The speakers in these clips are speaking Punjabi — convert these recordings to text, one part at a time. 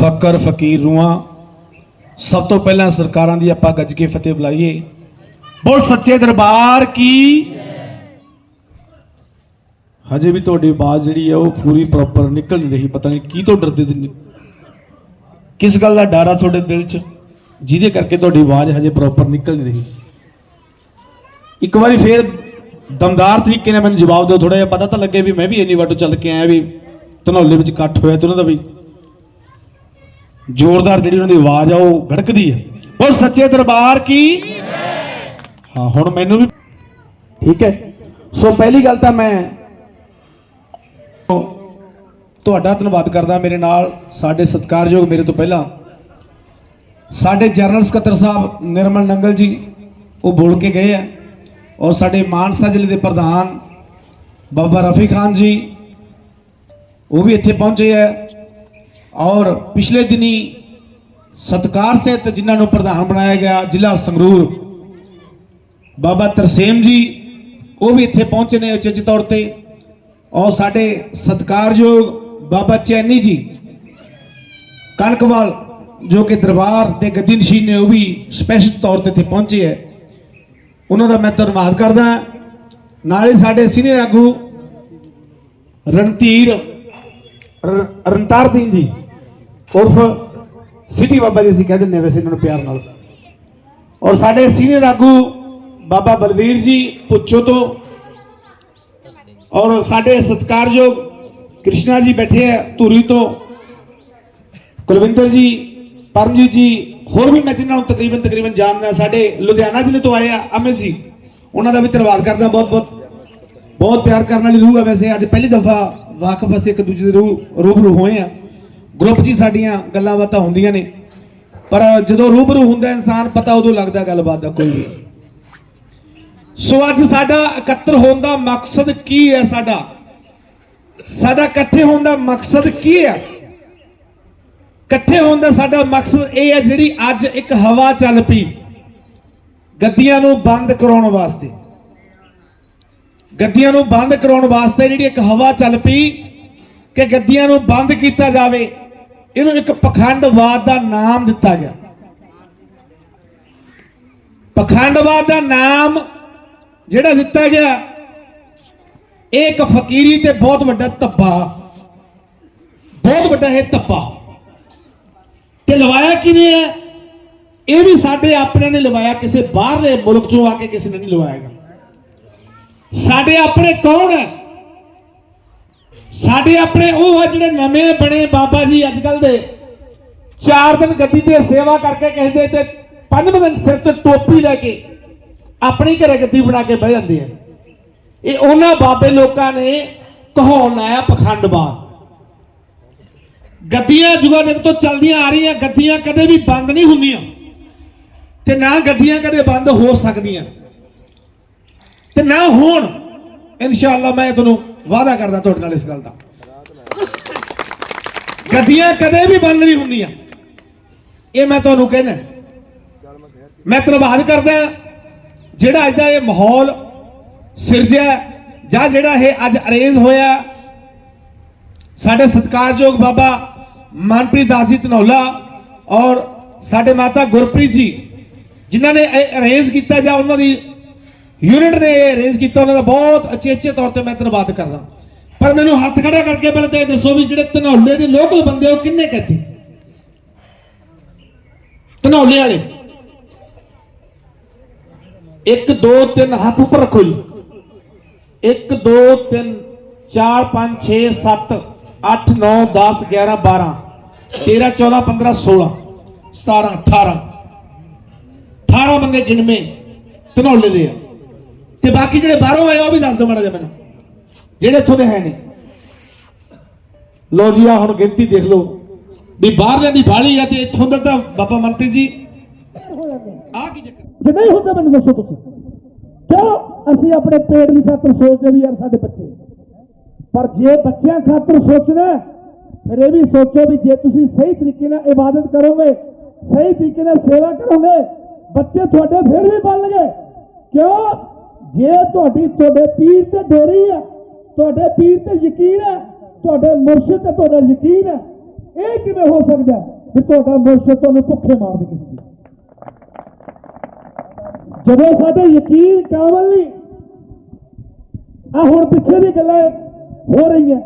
ਫਕਰ, ਫਕੀਰ ਰੂਹਾਂ। ਸਭ ਤੋਂ ਪਹਿਲਾਂ ਸਰਕਾਰਾਂ ਦੀ ਆਪਾਂ ਗੱਜ ਕੇ ਫਤਿਹ ਬੁਲਾਈਏ। ਬਹੁਤ ਸੱਚੇ ਦਰਬਾਰ ਕੀ? ਹਜੇ ਵੀ ਤੁਹਾਡੀ ਆਵਾਜ਼ ਜਿਹੜੀ ਹੈ ਉਹ ਪੂਰੀ ਪ੍ਰੋਪਰ ਨਿਕਲ ਨਹੀਂ ਰਹੀ, ਪਤਾ ਨਹੀਂ ਕੀ ਤੋਂ ਡਰਦੇ ਤੇ ਕਿਸ ਗੱਲ ਦਾ ਡਰ ਆ ਤੁਹਾਡੇ ਦਿਲ 'ਚ? ਜਿਹਦੇ ਕਰਕੇ ਤੁਹਾਡੀ ਆਵਾਜ਼ ਹਜੇ ਪ੍ਰੋਪਰ ਨਿਕਲ ਨਹੀਂ ਰਹੀ। ਇੱਕ ਵਾਰੀ ਫੇਰ ਦਮਦਾਰ ਤਰੀਕੇ ਨਾਲ ਮੈਨੂੰ ਜਵਾਬ ਦਿਓ ਥੋੜਾ ਜਿਹਾ ਪਤਾ ਤਾਂ ਲੱਗੇ ਵੀ ਮੈਂ ਵੀ ਇੰਨੀ ਵਾਟੋ ਚੱਲ ਕੇ ਆਇਆ ਵੀ ਧਨੌਲੇ ਵਿੱਚ ਇਕੱਠ ਹੋਇਆ ਤੇ ਉਹਨਾਂ ਦਾ ਵੀ। ਜ਼ੋਰਦਾਰ ਜਿਹੜੀ ਉਹਨਾਂ ਦੀ ਆਵਾਜ਼ ਆ, ਉਹ ਗੜਕਦੀ ਹੈ ਉਹ ਸੱਚੇ ਦਰਬਾਰ ਕੀ? ਹਾਂ, ਹੁਣ ਮੈਨੂੰ ਵੀ ਠੀਕ ਹੈ। ਸੋ ਪਹਿਲੀ ਗੱਲ ਤਾਂ ਮੈਂ ਤੁਹਾਡਾ ਧੰਨਵਾਦ ਕਰਦਾ ਮੇਰੇ ਨਾਲ, ਸਾਡੇ ਸਤਿਕਾਰਯੋਗ ਮੇਰੇ ਤੋਂ ਪਹਿਲਾਂ। ਸਾਡੇ ਜਨਰਲ ਸਕੱਤਰ ਸਾਹਿਬ ਨਿਰਮਲ ਨੰਗਲ ਜੀ, ਉਹ ਬੋਲ ਕੇ ਗਏ ਆ। ਔਰ ਸਾਡੇ ਮਾਨਸਾ ਜ਼ਿਲ੍ਹੇ ਦੇ ਪ੍ਰਧਾਨ ਬਾਬਾ ਰਫੀ ਖਾਨ ਜੀ, ਉਹ ਵੀ ਇੱਥੇ ਪਹੁੰਚੇ ਆ। ਔਰ ਪਿਛਲੇ ਦਿਨੀ ਸਤਕਾਰ ਸਹਿਤ ਜਿਨ੍ਹਾਂ ਨੂੰ ਪ੍ਰਧਾਨ ਬਣਾਇਆ ਗਿਆ, ਜ਼ਿਲ੍ਹਾ ਸੰਗਰੂਰ, ਬਾਬਾ ਤਰਸੇਮ ਜੀ, ਉਹ ਵੀ ਇੱਥੇ ਪਹੁੰਚੇ ਨੇ ਉਚੇਚ ਤੌਰ ਤੇ। ਔਰ ਸਾਡੇ ਸਤਕਾਰਯੋਗ ਬਾਬਾ ਚੈਨੀ ਜੀ, ਕਣਕਵਾਲ, ਜੋ ਕਿ ਦਰਬਾਰ ਦੇ ਗੱਦੀਨਸ਼ੀਨ ਨੇ, ਉਹ ਵੀ ਸਪੈਸ਼ਲ ਤੌਰ ਤੇ ਇੱਥੇ ਪਹੁੰਚੇ ਹੈ। ਉਹਨਾਂ ਦਾ ਮੈਂ ਧੰਨਵਾਦ ਕਰਦਾ ਨਾਲ ਹੀ ਸਾਡੇ ਸੀਨੀਅਰ ਆਗੂ ਰਣਧੀਰ ਰਣਤਾਰਦੀਨ ਜੀ। ਉਰਫ ਸਿਟੀ ਬਾਬਾ ਜੀ ਅਸੀਂ ਕਹਿ ਦਿੰਦੇ ਹਾਂ ਵੈਸੇ ਇਹਨਾਂ ਨੂੰ ਪਿਆਰ ਨਾਲ। ਔਰ ਸਾਡੇ ਸੀਨੀਅਰ ਆਗੂ ਬਾਬਾ ਬਲਵੀਰ ਜੀ ਪੁੱਛੋ ਤੋਂ। ਔਰ ਸਾਡੇ ਸਤਿਕਾਰਯੋਗ ਕ੍ਰਿਸ਼ਨਾ ਜੀ ਬੈਠੇ ਆ ਧੂਰੀ ਤੋਂ। ਕੁਲਵਿੰਦਰ ਜੀ, ਪਰਮਜੀਤ ਜੀ, ਹੋਰ ਵੀ ਮੈਂ ਜਿਨ੍ਹਾਂ ਨੂੰ ਤਕਰੀਬਨ ਤਕਰੀਬਨ ਜਾਣਦਾ ਸਾਡੇ ਲੁਧਿਆਣਾ ਜ਼ਿਲ੍ਹੇ ਤੋਂ ਆਏ ਆ ਅਮਿਤ ਜੀ। ਉਹਨਾਂ ਦਾ ਵੀ ਧੰਨਵਾਦ ਕਰਦਾ ਬਹੁਤ ਬਹੁਤ ਬਹੁਤ ਪਿਆਰ ਕਰਨ ਵਾਲੀ ਰੂਹ ਹੈ ਵੈਸੇ। ਅੱਜ ਪਹਿਲੀ ਦਫਾ ਵਾਕਫ ਅਸੀਂ ਇੱਕ ਦੂਜੇ ਦੇ ਰੂਹ ਰੂਬਰੂ ਹੋਏ ਆ। ਗਰੁੱਪ 'ਚ ਹੀ ਸਾਡੀਆਂ ਗੱਲਾਂ ਬਾਤਾਂ ਹੁੰਦੀਆਂ ਨੇ। ਪਰ ਜਦੋਂ ਰੂਬਰੂ ਹੁੰਦਾ ਇਨਸਾਨ ਪਤਾ ਉਦੋਂ ਲੱਗਦਾ ਗੱਲਬਾਤ ਦਾ ਕੋਈ ਵੀ। ਸੋ ਅੱਜ ਸਾਡਾ ਇਕੱਤਰ ਹੋਣ ਦਾ ਮਕਸਦ ਕੀ ਹੈ ਸਾਡਾ? ਸਾਡਾ ਇਕੱਠੇ ਹੋਣ ਦਾ ਮਕਸਦ ਕੀ ਹੈ? ਇਕੱਠੇ ਹੋਣ ਦਾ ਸਾਡਾ ਮਕਸਦ ਇਹ ਹੈ ਜਿਹੜੀ ਅੱਜ ਇੱਕ ਹਵਾ ਚੱਲ ਪਈ ਗੱਦੀਆਂ ਨੂੰ ਬੰਦ ਕਰਾਉਣ ਵਾਸਤੇ। ਗੱਦੀਆਂ ਨੂੰ ਬੰਦ ਕਰਾਉਣ ਵਾਸਤੇ ਜਿਹੜੀ ਇੱਕ ਹਵਾ ਚੱਲ ਪਈ, ਕਿ ਗੱਦੀਆਂ ਨੂੰ ਬੰਦ ਕੀਤਾ ਜਾਵੇ। ਇਹਨੂੰ ਇੱਕ ਪਖੰਡਵਾਦ ਦਾ ਨਾਮ ਦਿੱਤਾ ਗਿਆ। ਪਖੰਡਵਾਦ ਦਾ ਨਾਮ ਜਿਹੜਾ ਦਿੱਤਾ ਗਿਆ, ਇਹ ਇੱਕ ਫਕੀਰੀ ਤੇ ਬਹੁਤ ਵੱਡਾ ਧੱਬਾ, ਬਹੁਤ ਵੱਡਾ ਇਹ ਧੱਬਾ। ਤੇ ਲਵਾਇਆ ਕਿਨੇ ਹੈ? ਇਹ ਵੀ ਸਾਡੇ ਆਪਣੇ ਨੇ ਲਵਾਇਆ, ਕਿਸੇ ਬਾਹਰਲੇ ਮੁਲਕ ਚੋਂ ਆ ਕੇ ਕਿਸੇ ਨੇ ਨਹੀਂ ਲਵਾਇਆਗਾ ਸਾਡੇ ਆਪਣੇ ਕੌਣ ਹੈ? ਸਾਡੇ ਆਪਣੇ ਉਹ ਜਿਹੜੇ ਨਵੇਂ ਬਣੇ ਬਾਬਾ ਜੀ ਅੱਜ ਕੱਲ ਦੇ। ਚਾਰ ਦਿਨ ਗੱਦੀ ਤੇ ਸੇਵਾ ਕਰਕੇ ਕਹਿੰਦੇ ਤੇ ਪੰਜਵੇਂ ਦਿਨ ਸਿਰ ਤੇ ਟੋਪੀ ਲੈ ਕੇ ਆਪਣੀ ਘਰੇ ਗੱਦੀ ਬਣਾ ਕੇ ਬਹਿ ਜਾਂਦੇ ਆ। ਇਹ ਉਹਨਾਂ ਬਾਬੇ ਲੋਕਾਂ ਨੇ ਕਹਾਉਣ ਲਾਇਆ ਪਖੰਡਵਾਦ ਗੱਦੀਆਂ ਜੁਗਾ ਜਗ ਤੋਂ ਚੱਲਦੀਆਂ ਆ ਰਹੀਆਂ ਗੱਦੀਆਂ ਕਦੇ ਵੀ ਬੰਦ ਨਹੀਂ ਹੁੰਦੀਆਂ। ਤੇ ਨਾ ਗੱਦੀਆਂ ਕਦੇ ਬੰਦ ਹੋ ਸਕਦੀਆਂ। ਤੇ ਨਾ ਹੋਣ, ਇਨਸ਼ਾਅੱਲਾ ਮੈਂ ਤੁਹਾਨੂੰ ਵਾਅਦਾ ਕਰਦਾ ਤੁਹਾਡੇ ਨਾਲ ਇਸ ਗੱਲ ਦਾ। ਗੱਦੀਆਂ ਕਦੇ ਵੀ ਬੰਦ ਨਹੀਂ ਹੁੰਦੀਆਂ। ਇਹ ਮੈਂ ਤੁਹਾਨੂੰ ਕਹਿੰਦਾ ਮੈਂ ਧੰਨਵਾਦ ਕਰਦਾ ਜਿਹੜਾ ਅੱਜ ਦਾ ਇਹ ਮਾਹੌਲ ਸਿਰਜਿਆ ਜਾਂ ਜਿਹੜਾ ਇਹ ਅੱਜ ਅਰੇਂਜ ਹੋਇਆ ਸਾਡੇ ਸਤਿਕਾਰਯੋਗ ਬਾਬਾ ਮਨਪ੍ਰੀਤ ਦਾਸ ਜੀ ਧਨੌਲਾ ਔਰ ਸਾਡੇ ਮਾਤਾ ਗੁਰਪ੍ਰੀਤ ਜੀ, ਜਿਨ੍ਹਾਂ ਨੇ ਇਹ ਅਰੇਂਜ ਕੀਤਾ ਜਾਂ ਉਹਨਾਂ ਦੀ ਯੂਨਿਟ ਨੇ ਅਰੇਂਜ ਕੀਤਾ, ਉਹਨਾਂ ਦਾ ਬਹੁਤ ਅਚੇਚੇ ਤੌਰ ਤੇ ਮੈਂ ਧੰਨਵਾਦ ਕਰਦਾ। ਪਰ ਮੈਨੂੰ ਹੱਥ ਖੜਾ ਕਰਕੇ ਪਹਿਲਾਂ ਤਾਂ ਇਹ ਦੱਸੋ ਵੀ ਜਿਹੜੇ ਧਨੌਲੇ ਦੇ ਲੋਕਲ ਬੰਦੇ ਉਹ ਕਿੰਨੇ ਕਹਤੇ ਧਨੌਲੇ ਵਾਲੇ। 1 2 3 ਹੱਥ ਉੱਪਰ ਰੱਖੋ ਜੀ। 1 2 3 4 5 6 7 8 9 10 11 12 13 14 15 16 17 18 18 ਬੰਦੇ ਗਿਣਵੇਂ ਧਨੌਲੇ ਦੇ ਆ। ਤੇ ਬਾਕੀ ਜਿਹੜੇ ਬਾਹਰੋਂ ਆਏ ਉਹ ਵੀ ਦੱਸ ਦਿਓ ਮਾੜਾ ਜਿਹਾ ਮੈਨੂੰ। ਜਿਹੜੇ ਇੱਥੋਂ ਦੇ ਹੈ ਨਹੀਂ। ਲੋ ਜੀ ਆ ਹੁਣ ਗਿਣਤੀ ਦੇਖ ਲਓ। ਵੀ ਬਾਹਰਲਿਆਂ ਦੀ ਬਾਲੀ ਆ ਤੇ ਇੱਥੋਂ ਦਾ ਤਾਂ ਬਾਬਾ ਮਨਪ੍ਰੀਤ ਜੀ। ਆ ਕੀ ਚੱਕਰ? ਜੇ ਨਹੀਂ ਹੁੰਦਾ, ਮੈਨੂੰ ਦੱਸੋ ਤੁਸੀਂ। ਕਿਉਂ? ਅਸੀਂ ਆਪਣੇ ਪੇਟ ਦੀ ਖਾਤਰ ਸੋਚਦੇ ਵੀ ਯਾਰ ਸਾਡੇ ਬੱਚੇ। ਪਰ ਜੇ ਬੱਚਿਆਂ ਖਾਤਰ ਸੋਚਣਾ ਫਿਰ ਇਹ ਵੀ ਸੋਚੋ ਵੀ ਜੇ ਤੁਸੀਂ ਸਹੀ ਤਰੀਕੇ ਨਾਲ ਇਬਾਦਤ ਕਰੋਗੇ, ਸਹੀ ਤਰੀਕੇ ਨਾਲ ਸੇਵਾ ਕਰੋਗੇ, ਬੱਚੇ ਤੁਹਾਡੇ ਫਿਰ ਵੀ ਬਣਨਗੇ। ਕਿਉਂ? ਜੇ ਤੁਹਾਡੀ, ਤੁਹਾਡੇ ਪੀਰ ਤੇ ਡੋਰੀ ਹੈ ਤੁਹਾਡੇ ਪੀਰ ਤੇ ਯਕੀਨ ਹੈ ਤੁਹਾਡੇ ਮੁਰਸ਼ਿਦ ਤੇ ਤੁਹਾਡਾ ਯਕੀਨ ਹੈ ਇਹ ਕਿਵੇਂ ਹੋ ਸਕਦਾ ਹੈ ਵੀ ਤੁਹਾਡਾ ਮੁਰਸ਼ਦ ਤੁਹਾਨੂੰ ਭੁੱਖੇ ਮਾਰ ਦੇ ਕਿਸੇ ਜਦੋਂ ਸਾਡੇ ਯਕੀਨ ਕਾਮਲ ਨਹੀਂ ਆ ਹੁਣ ਪਿੱਛੇ ਦੀ ਗੱਲਾਂ ਹੋ ਰਹੀਆਂ।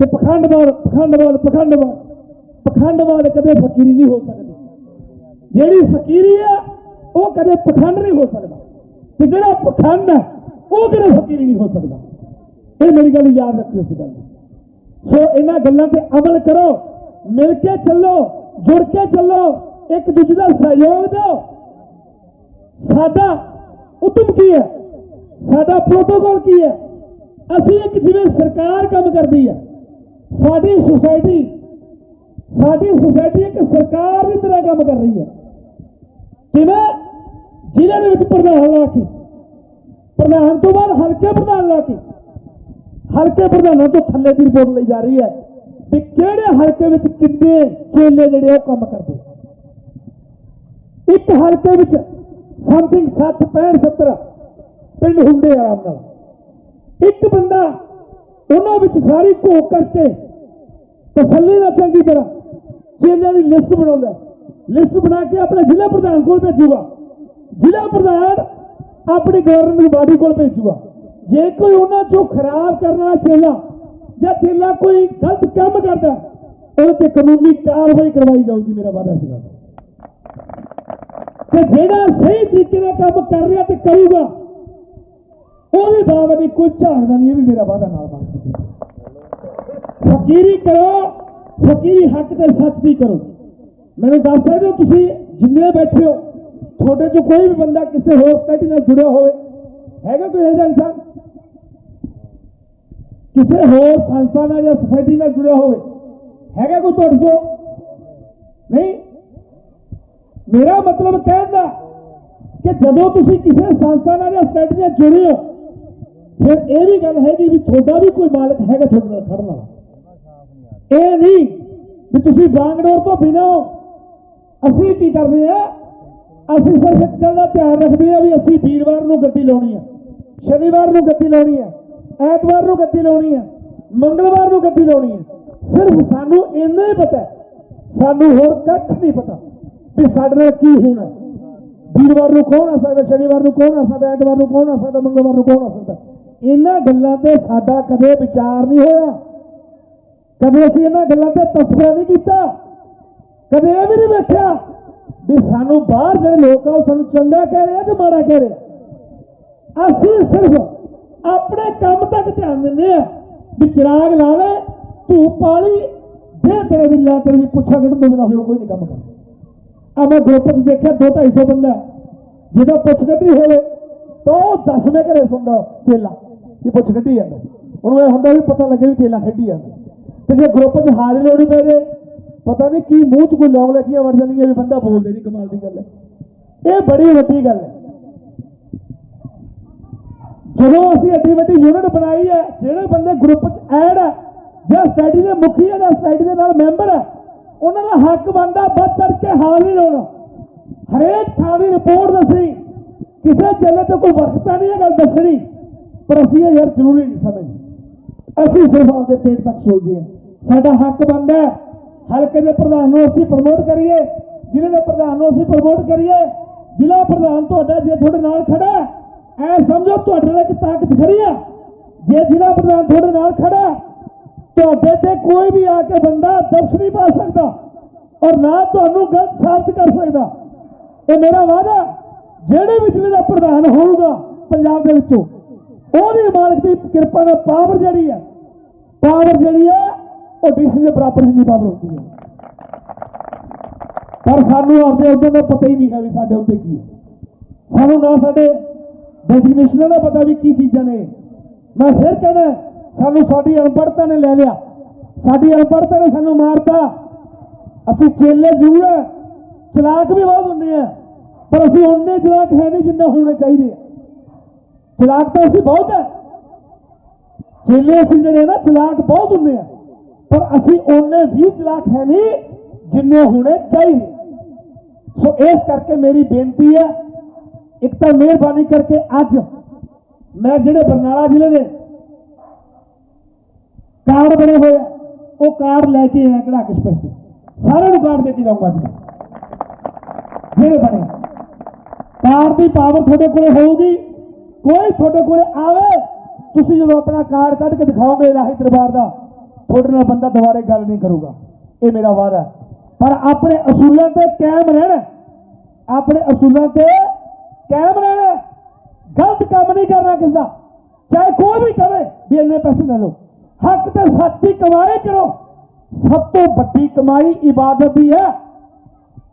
ਕਿ ਪਖੰਡਵਾਦ ਪਖੰਡਵਾਦ ਪਖੰਡਵਾਦ ਪਖੰਡਵਾਦ ਕਦੇ ਫਕੀਰੀ ਨਹੀਂ ਹੋ ਸਕਦੀ। ਜਿਹੜੀ ਫਕੀਰੀ ਆ, ਉਹ ਕਦੇ ਪਖੰਡ ਨਹੀਂ ਹੋ ਸਕਦਾ। ਤੇ ਜਿਹੜਾ ਪਖੰਡ ਹੈ, ਉਹ ਕਦੇ ਫਕੀਰੀ ਨਹੀਂ ਹੋ ਸਕਦਾ। ਇਹ ਮੇਰੀ ਗੱਲ ਯਾਦ ਰੱਖਿਓ ਇਸ ਗੱਲ ਨੂੰ। ਸੋ ਇਹਨਾਂ ਗੱਲਾਂ ਤੇ ਅਮਲ ਕਰੋ, ਮਿਲ ਕੇ ਚੱਲੋ, ਜੁੜ ਕੇ ਚੱਲੋ, ਇੱਕ ਦੂਜੇ ਦਾ ਸਹਿਯੋਗ ਦਿਓ। ਸਾਡਾ ਉਦਮ ਕੀ ਹੈ? ਸਾਡਾ ਪ੍ਰੋਟੋਕੋਲ ਕੀ ਹੈ? ਅਸੀਂ ਇੱਕ ਜਿਵੇਂ ਸਰਕਾਰ ਕੰਮ ਕਰਦੀ ਹੈ, ਸਾਡੀ ਸੁਸਾਇਟੀ ਸਾਡੀ ਸੁਸਾਇਟੀ ਇੱਕ ਸਰਕਾਰ ਦੀ ਤਰ੍ਹਾਂ ਕੰਮ ਕਰ ਰਹੀ ਹੈ। ਕਿਵੇਂ? ਜ਼ਿਲ੍ਹੇ ਦੇ ਵਿੱਚ ਪ੍ਰਧਾਨ ਲਾ ਕੇ ਪ੍ਰਧਾਨ ਤੋਂ ਬਾਅਦ ਹਲਕੇ ਪ੍ਰਧਾਨ ਲਾ ਕੇ ਹਲਕੇ ਪ੍ਰਧਾਨਾਂ ਤੋਂ ਥੱਲੇ ਦੀ ਰਿਪੋਰਟ ਲਈ ਜਾ ਰਹੀ ਹੈ ਵੀ ਕਿਹੜੇ ਹਲਕੇ ਵਿੱਚ ਕਿੰਨੇ ਚੇਲੇ ਜਿਹੜੇ ਉਹ ਕੰਮ ਕਰਦੇ ਇੱਕ ਹਲਕੇ ਵਿੱਚ ਸਮਥਿੰਗ 60 65 70 ਪਿੰਡ ਹੁੰਦੇ ਆਰਾਮ ਨਾਲ। ਇੱਕ ਬੰਦਾ ਉਹਨਾਂ ਵਿੱਚ ਸਾਰੀ ਘੋਖ ਕਰਕੇ ਤਸੱਲੀ ਨਾਲ ਚੰਗੀ ਤਰ੍ਹਾਂ ਚੇਲਿਆਂ ਦੀ ਲਿਸਟ ਬਣਾਉਂਦਾ ਲਿਸਟ ਬਣਾ ਕੇ ਆਪਣੇ ਜ਼ਿਲ੍ਹਾ ਪ੍ਰਧਾਨ ਕੋਲ ਭੇਜੂਗਾ। ਜ਼ਿਲ੍ਹਾ ਪ੍ਰਧਾਨ ਆਪਣੀ ਗਵਰਨਿੰਗ ਬਾਡੀ ਕੋਲ ਭੇਜੂਗਾ। ਜੇ ਕੋਈ ਉਹਨਾਂ ਚੋਂ ਖਰਾਬ ਕਰਨ ਵਾਲਾ ਚੇਲਾ ਜਾਂ ਚੇਲਾ ਕੋਈ ਗਲਤ ਕੰਮ ਕਰਦਾ, ਉਹਦੇ ਤੇ ਕਾਨੂੰਨੀ ਕਾਰਵਾਈ ਕਰਵਾਈ ਜਾਊਗੀ ਮੇਰਾ ਵਾਅਦਾ ਸੀਗਾ। ਤੇ ਜਿਹੜਾ ਸਹੀ ਤਰੀਕੇ ਨਾਲ ਕੰਮ ਕਰ ਰਿਹਾ ਤੇ ਕਰੂਗਾ, ਉਹਦੀ ਬਾਬਤ ਨਹੀਂ ਕੋਈ ਝਾੜਦਾ ਨਹੀਂ, ਇਹ ਵੀ ਮੇਰਾ ਵਾਅਦਾ ਨਾਲ ਬਣ ਚੁੱਕਿਆ ਫਕੀਰੀ ਕਰੋ, ਫਕੀਰੀ ਹੱਕ ਤੇ ਸੱਚ ਦੀ ਕਰੋ। ਮੈਨੂੰ ਦੱਸ ਸਕਦੇ ਹੋ ਤੁਸੀਂ ਜਿੰਨੇ ਬੈਠੇ ਹੋ ਤੁਹਾਡੇ ਚੋਂ ਕੋਈ ਵੀ ਬੰਦਾ ਕਿਸੇ ਹੋਰ ਸੋਸਾਇਟੀ ਨਾਲ ਜੁੜਿਆ ਹੋਵੇ, ਹੈਗਾ ਕੋਈ ਇਹੋ ਜਿਹਾ ਇਨਸਾਨ? ਕਿਸੇ ਹੋਰ ਸੰਸਥਾ ਨਾਲ ਜਾਂ ਸੋਸਾਇਟੀ ਨਾਲ ਜੁੜਿਆ ਹੋਵੇ, ਹੈਗਾ ਕੋਈ ਤੁਹਾਡੇ ਚੋਂ? ਨਹੀਂ? ਮੇਰਾ ਮਤਲਬ ਕਹਿਣ ਦਾ ਕਿ ਜਦੋਂ ਤੁਸੀਂ ਕਿਸੇ ਸੰਸਥਾ ਨਾਲ ਜਾਂ ਸੁਸਾਇਟੀ ਨਾਲ ਜੁੜੇ ਹੋ, ਫਿਰ ਇਹ ਵੀ ਗੱਲ ਹੈਗੀ ਵੀ ਤੁਹਾਡਾ ਵੀ ਕੋਈ ਮਾਲਕ ਹੈਗਾ ਤੁਹਾਡੇ ਨਾਲ ਖੜਨ ਵਾਲਾ। ਇਹ ਨਹੀਂ ਵੀ ਤੁਸੀਂ ਬਾਂਗੜੋਰ ਤੋਂ ਬਿਨਾਂ ਹੋ। ਅਸੀਂ ਕੀ ਕਰਦੇ ਆ? ਅਸੀਂ ਸਿਰਫ ਇੱਕ ਗੱਲ ਦਾ ਧਿਆਨ ਰੱਖਦੇ ਆ ਵੀ ਅਸੀਂ ਵੀਰਵਾਰ ਨੂੰ ਗੱਡੀ ਲਾਉਣੀ ਆ, ਸ਼ਨੀਵਾਰ ਨੂੰ ਗੱਡੀ ਲਾਉਣੀ ਆ, ਐਤਵਾਰ ਨੂੰ ਗੱਡੀ ਲਾਉਣੀ ਆ, ਮੰਗਲਵਾਰ ਨੂੰ ਗੱਡੀ ਲਾਉਣੀ ਆ। ਸਿਰਫ ਸਾਨੂੰ ਇੰਨਾ ਹੀ ਪਤਾ ਸਾਨੂੰ ਹੋਰ ਕੱਖ ਨਹੀਂ ਪਤਾ ਵੀ ਸਾਡੇ ਨਾਲ ਕੀ ਹੋਣਾ ਵੀਰਵਾਰ ਨੂੰ ਕੌਣ ਆ ਸਕਦਾ, ਸ਼ਨੀਵਾਰ ਨੂੰ ਕੌਣ ਆ ਸਕਦਾ, ਐਤਵਾਰ ਨੂੰ ਕੌਣ ਆ ਸਕਦਾ, ਮੰਗਲਵਾਰ ਨੂੰ ਕੌਣ ਆ ਸਕਦਾ? ਇਹਨਾਂ ਗੱਲਾਂ ਤੇ ਸਾਡਾ ਕਦੇ ਵਿਚਾਰ ਨਹੀਂ ਹੋਇਆ। ਕਦੇ ਅਸੀਂ ਇਹਨਾਂ ਗੱਲਾਂ ਤੇ ਤਸਵੀਰ ਨਹੀਂ ਕੀਤਾ। ਕਦੇ ਇਹ ਵੀ ਨਹੀਂ ਵੇਖਿਆ ਵੀ ਸਾਨੂੰ ਬਾਹਰ ਜਿਹੜੇ ਲੋਕ ਆ, ਉਹ ਸਾਨੂੰ ਚੰਗਾ ਕਹਿ ਰਿਹਾ ਆ ਕਿ ਮਾੜਾ ਕਹਿ ਰਿਹਾ ਅਸੀਂ ਸਿਰਫ ਆਪਣੇ ਕੰਮ ਤੱਕ ਧਿਆਨ ਦਿੰਦੇ ਆ ਵੀ ਚਿਰਾਗ ਲਾਵੇ, ਧੂਪ ਪਾਲੀ ਜੇ ਤੇਰੇ ਦੀ ਲਾ, ਤੇਰੀ ਪੁੱਛਾ ਕੱਢ ਤੋਂ ਬਿਨਾਂ ਹੋਰ ਕੋਈ ਨਹੀਂ ਕੰਮ ਕਰਦਾ। ਆ ਮੈਂ ਗਰੁੱਪ 'ਚ ਦੇਖਿਆ 2-250 ਬੰਦਾ ਜਿਹਦਾ ਪੁੱਛ ਕੱਢੀ ਹੋਵੇ, ਤਾਂ ਉਹ ਦਸਵੇਂ ਘਰੇ ਸੁਣਦਾ ਚੇਲਾ ਇਹ ਪੁੱਛ ਕੱਢੀ ਜਾਂਦਾ ਉਹਨੂੰ ਇਹ ਹੁੰਦਾ ਵੀ ਪਤਾ ਲੱਗੇ ਵੀ ਚੇਲਾ ਖੇਡੀ ਜਾਂਦਾ। ਤੇ ਜੇ ਗਰੁੱਪ 'ਚ ਹਾਜ਼ਰੀ ਲੋੜੀ ਪੈ ਜੇ ਪਤਾ ਨਹੀਂ ਕੀ ਮੂੰਹ 'ਚ ਕੋਈ ਲੌਂਗ ਲੱਗੀਆਂ ਵੜ ਜਾਂਦੀਆਂ ਵੀ ਬੰਦਾ ਬੋਲਦੇ ਨਹੀਂ ਕਮਾਲ ਦੀ ਗੱਲ ਹੈ। ਇਹ ਬੜੀ ਵੱਡੀ ਗੱਲ ਹੈ। ਜਦੋਂ ਅਸੀਂ ਐਡੀ ਵੱਡੀ ਯੂਨਿਟ ਬਣਾਈ ਹੈ, ਜਿਹੜੇ ਬੰਦੇ ਗਰੁੱਪ 'ਚ ਐਡ ਹੈ, ਜਾਂ ਸਟੱਡੀ ਦੇ ਮੁਖੀ ਹੈ, ਜਾਂ ਸਟੱਡੀ ਦੇ ਨਾਲ ਮੈਂਬਰ ਹੈ, ਉਹਨਾਂ ਦਾ ਹੱਕ ਬਣਦਾ ਵੱਧ ਚੜ ਕੇ ਹਾਜ਼ਰੀ ਲਾਉਣਾ। ਹਰੇਕ ਥਾਂ ਦੀ ਰਿਪੋਰਟ ਦੱਸਣੀ। ਕਿਸੇ ਜੱਲੇ ਤੇ ਕੋਈ ਵਕਤਾ ਨਹੀਂ ਇਹ ਗੱਲ ਦੱਸਣੀ। ਪਰ ਅਸੀਂ ਇਹ ਯਾਰ ਜ਼ਰੂਰੀ ਨਹੀਂ ਸਮਝਦੇ। ਅਸੀਂ ਸਿਰਫ ਆਪਦੇ ਪੇਟ ਤੱਕ ਸੋਚਦੇ ਹਾਂ। ਸਾਡਾ ਹੱਕ ਬਣਦਾ ਹਲਕੇ ਦੇ ਪ੍ਰਧਾਨ ਨੂੰ ਅਸੀਂ ਪ੍ਰਮੋਟ ਕਰੀਏ ਜ਼ਿਲ੍ਹੇ ਦੇ ਪ੍ਰਧਾਨ ਨੂੰ ਅਸੀਂ ਪ੍ਰਮੋਟ ਕਰੀਏ ਜ਼ਿਲ੍ਹਾ ਪ੍ਰਧਾਨ ਤੁਹਾਡਾ ਜੇ ਤੁਹਾਡੇ ਨਾਲ ਖੜਾ ਹੈ, ਐ ਸਮਝੋ ਤੁਹਾਡੇ ਨਾਲ ਇੱਕ ਤਾਕਤ ਖੜੀ ਹੈ ਜੇ ਜ਼ਿਲ੍ਹਾ ਪ੍ਰਧਾਨ ਤੁਹਾਡੇ ਨਾਲ ਖੜਾ ਤੁਹਾਡੇ ਤੇ ਕੋਈ ਵੀ ਆ ਕੇ ਬੰਦਾ ਦਰਸ਼ ਨਹੀਂ ਪਾ ਸਕਦਾ ਔਰ ਨਾ ਤੁਹਾਨੂੰ ਗਲਤ ਸਾਬਤ ਕਰ ਸਕਦਾ। ਇਹ ਮੇਰਾ ਵਾਅਦਾ ਜਿਹੜੇ ਵੀ ਜ਼ਿਲ੍ਹੇ ਦਾ ਪ੍ਰਧਾਨ ਹੋਊਗਾ ਪੰਜਾਬ ਦੇ ਵਿੱਚੋਂ ਉਹਦੀ ਮਾਲਕ ਦੀ ਕਿਰਪਾ ਨਾਲ ਪਾਵਰ ਜਿਹੜੀ ਹੈ ਪਾਵਰ ਜਿਹੜੀ ਹੈ ਉਹ ਡੀਸੀ ਦੇ ਬਰਾਬਰ ਦੀ ਪਾਵਰ ਹੁੰਦੀ ਹੈ। ਪਰ ਸਾਨੂੰ ਆਪਦੇ ਉਹਦੇ ਦਾ ਪਤਾ ਹੀ ਨਹੀਂ ਹੈ ਵੀ ਸਾਡੇ ਉੱਤੇ ਕੀ ਹੈ। ਸਾਨੂੰ ਨਾ ਸਾਡੇ ਡੈਫੀਨੇਸ਼ਨਾਂ ਦਾ ਪਤਾ ਵੀ ਕੀ ਚੀਜ਼ਾਂ ਨੇ। ਮੈਂ ਫਿਰ ਕਹਿੰਦਾ ਸਾਨੂੰ ਸਾਡੀ ਅਨਪੜ੍ਹਤਾ ਨੇ ਲੈ ਲਿਆ। ਸਾਡੀ ਅਨਪੜ੍ਹਤਾ ਨੇ ਸਾਨੂੰ ਮਾਰਤਾ। ਅਸੀਂ ਚੇਲੇ ਜ਼ਰੂਰ ਹੈ ਚਲਾਕ ਵੀ ਬਹੁਤ ਹੁੰਦੇ ਆ। ਪਰ ਅਸੀਂ ਉਹਨੇ ਚਲਾਕ ਹੈ ਨਹੀਂ ਜਿੰਨਾ ਹੋਣੇ ਚਾਹੀਦੇ ਚਲਾਕ ਤਾਂ ਅਸੀਂ ਬਹੁਤ ਹੈ ਚੇਲੇ ਅਸੀਂ ਜਿਹੜੇ ਨਾ, ਚਲਾਕ ਬਹੁਤ ਹੁੰਦੇ ਆ। ਅਸੀਂ ਉਹਨੇ ਵੀ ਚਲਾਕ ਹੈ ਨਹੀਂ ਜਿੰਨੇ ਹੋਣੇ ਚਾਹੀਦੇ ਸੋ ਇਸ ਕਰਕੇ ਮੇਰੀ ਬੇਨਤੀ ਹੈ, ਇੱਕ ਤਾਂ ਮਿਹਰਬਾਨੀ ਕਰਕੇ ਅੱਜ ਮੈਂ ਜਿਹੜੇ ਬਰਨਾਲਾ ਜ਼ਿਲ੍ਹੇ ਦੇ ਕਾਰਡ ਬਣੇ ਹੋਏ ਆ, ਉਹ ਕਾਰਡ ਲੈ ਕੇ ਆਇਆ ਕਢਾ ਕੇ ਸਪੈਸ਼ਲ ਸਾਰਿਆਂ ਨੂੰ ਕਾਰਡ ਦੇ ਕੇ ਜਾਊਂਗਾ ਅੱਜ ਜਿਹੜੇ ਬਣੇ ਕਾਰਡ ਦੀ ਪਾਵਰ ਤੁਹਾਡੇ ਕੋਲੇ ਹੋਊਗੀ, ਕੋਈ ਤੁਹਾਡੇ ਕੋਲੇ ਆਵੇ, ਤੁਸੀਂ ਜਦੋਂ ਆਪਣਾ ਕਾਰਡ ਕੱਢ ਕੇ ਦਿਖਾਓਗੇ ਇਲਾਹੀ ਦਰਬਾਰ ਦਾ। ਤੁਹਾਡੇ ਨਾਲ ਬੰਦਾ ਦੁਬਾਰੇ ਗੱਲ ਨਹੀਂ ਕਰੂਗਾ। ਇਹ ਮੇਰਾ ਵਾਅਦਾ ਪਰ ਆਪਣੇ ਅਸੂਲਾਂ ਤੇ ਕਾਇਮ ਰਹਿਣਾ। ਆਪਣੇ ਅਸੂਲਾਂ ਤੇ ਕਾਇਮ ਰਹਿਣਾ। ਗਲਤ ਕੰਮ ਨਹੀਂ ਕਰਨਾ ਕਿਸੇ ਦਾ। ਚਾਹੇ ਕੋਈ ਵੀ ਕਰੇ, ਵੀ ਇੰਨੇ ਪੈਸੇ ਲੈ ਲਓ। ਹੱਕ ਤੇ ਸੱਚ ਦੀ ਕਮਾਈ ਕਰੋ। ਸਭ ਤੋਂ ਵੱਡੀ ਕਮਾਈ ਇਬਾਦਤ ਦੀ ਹੈ।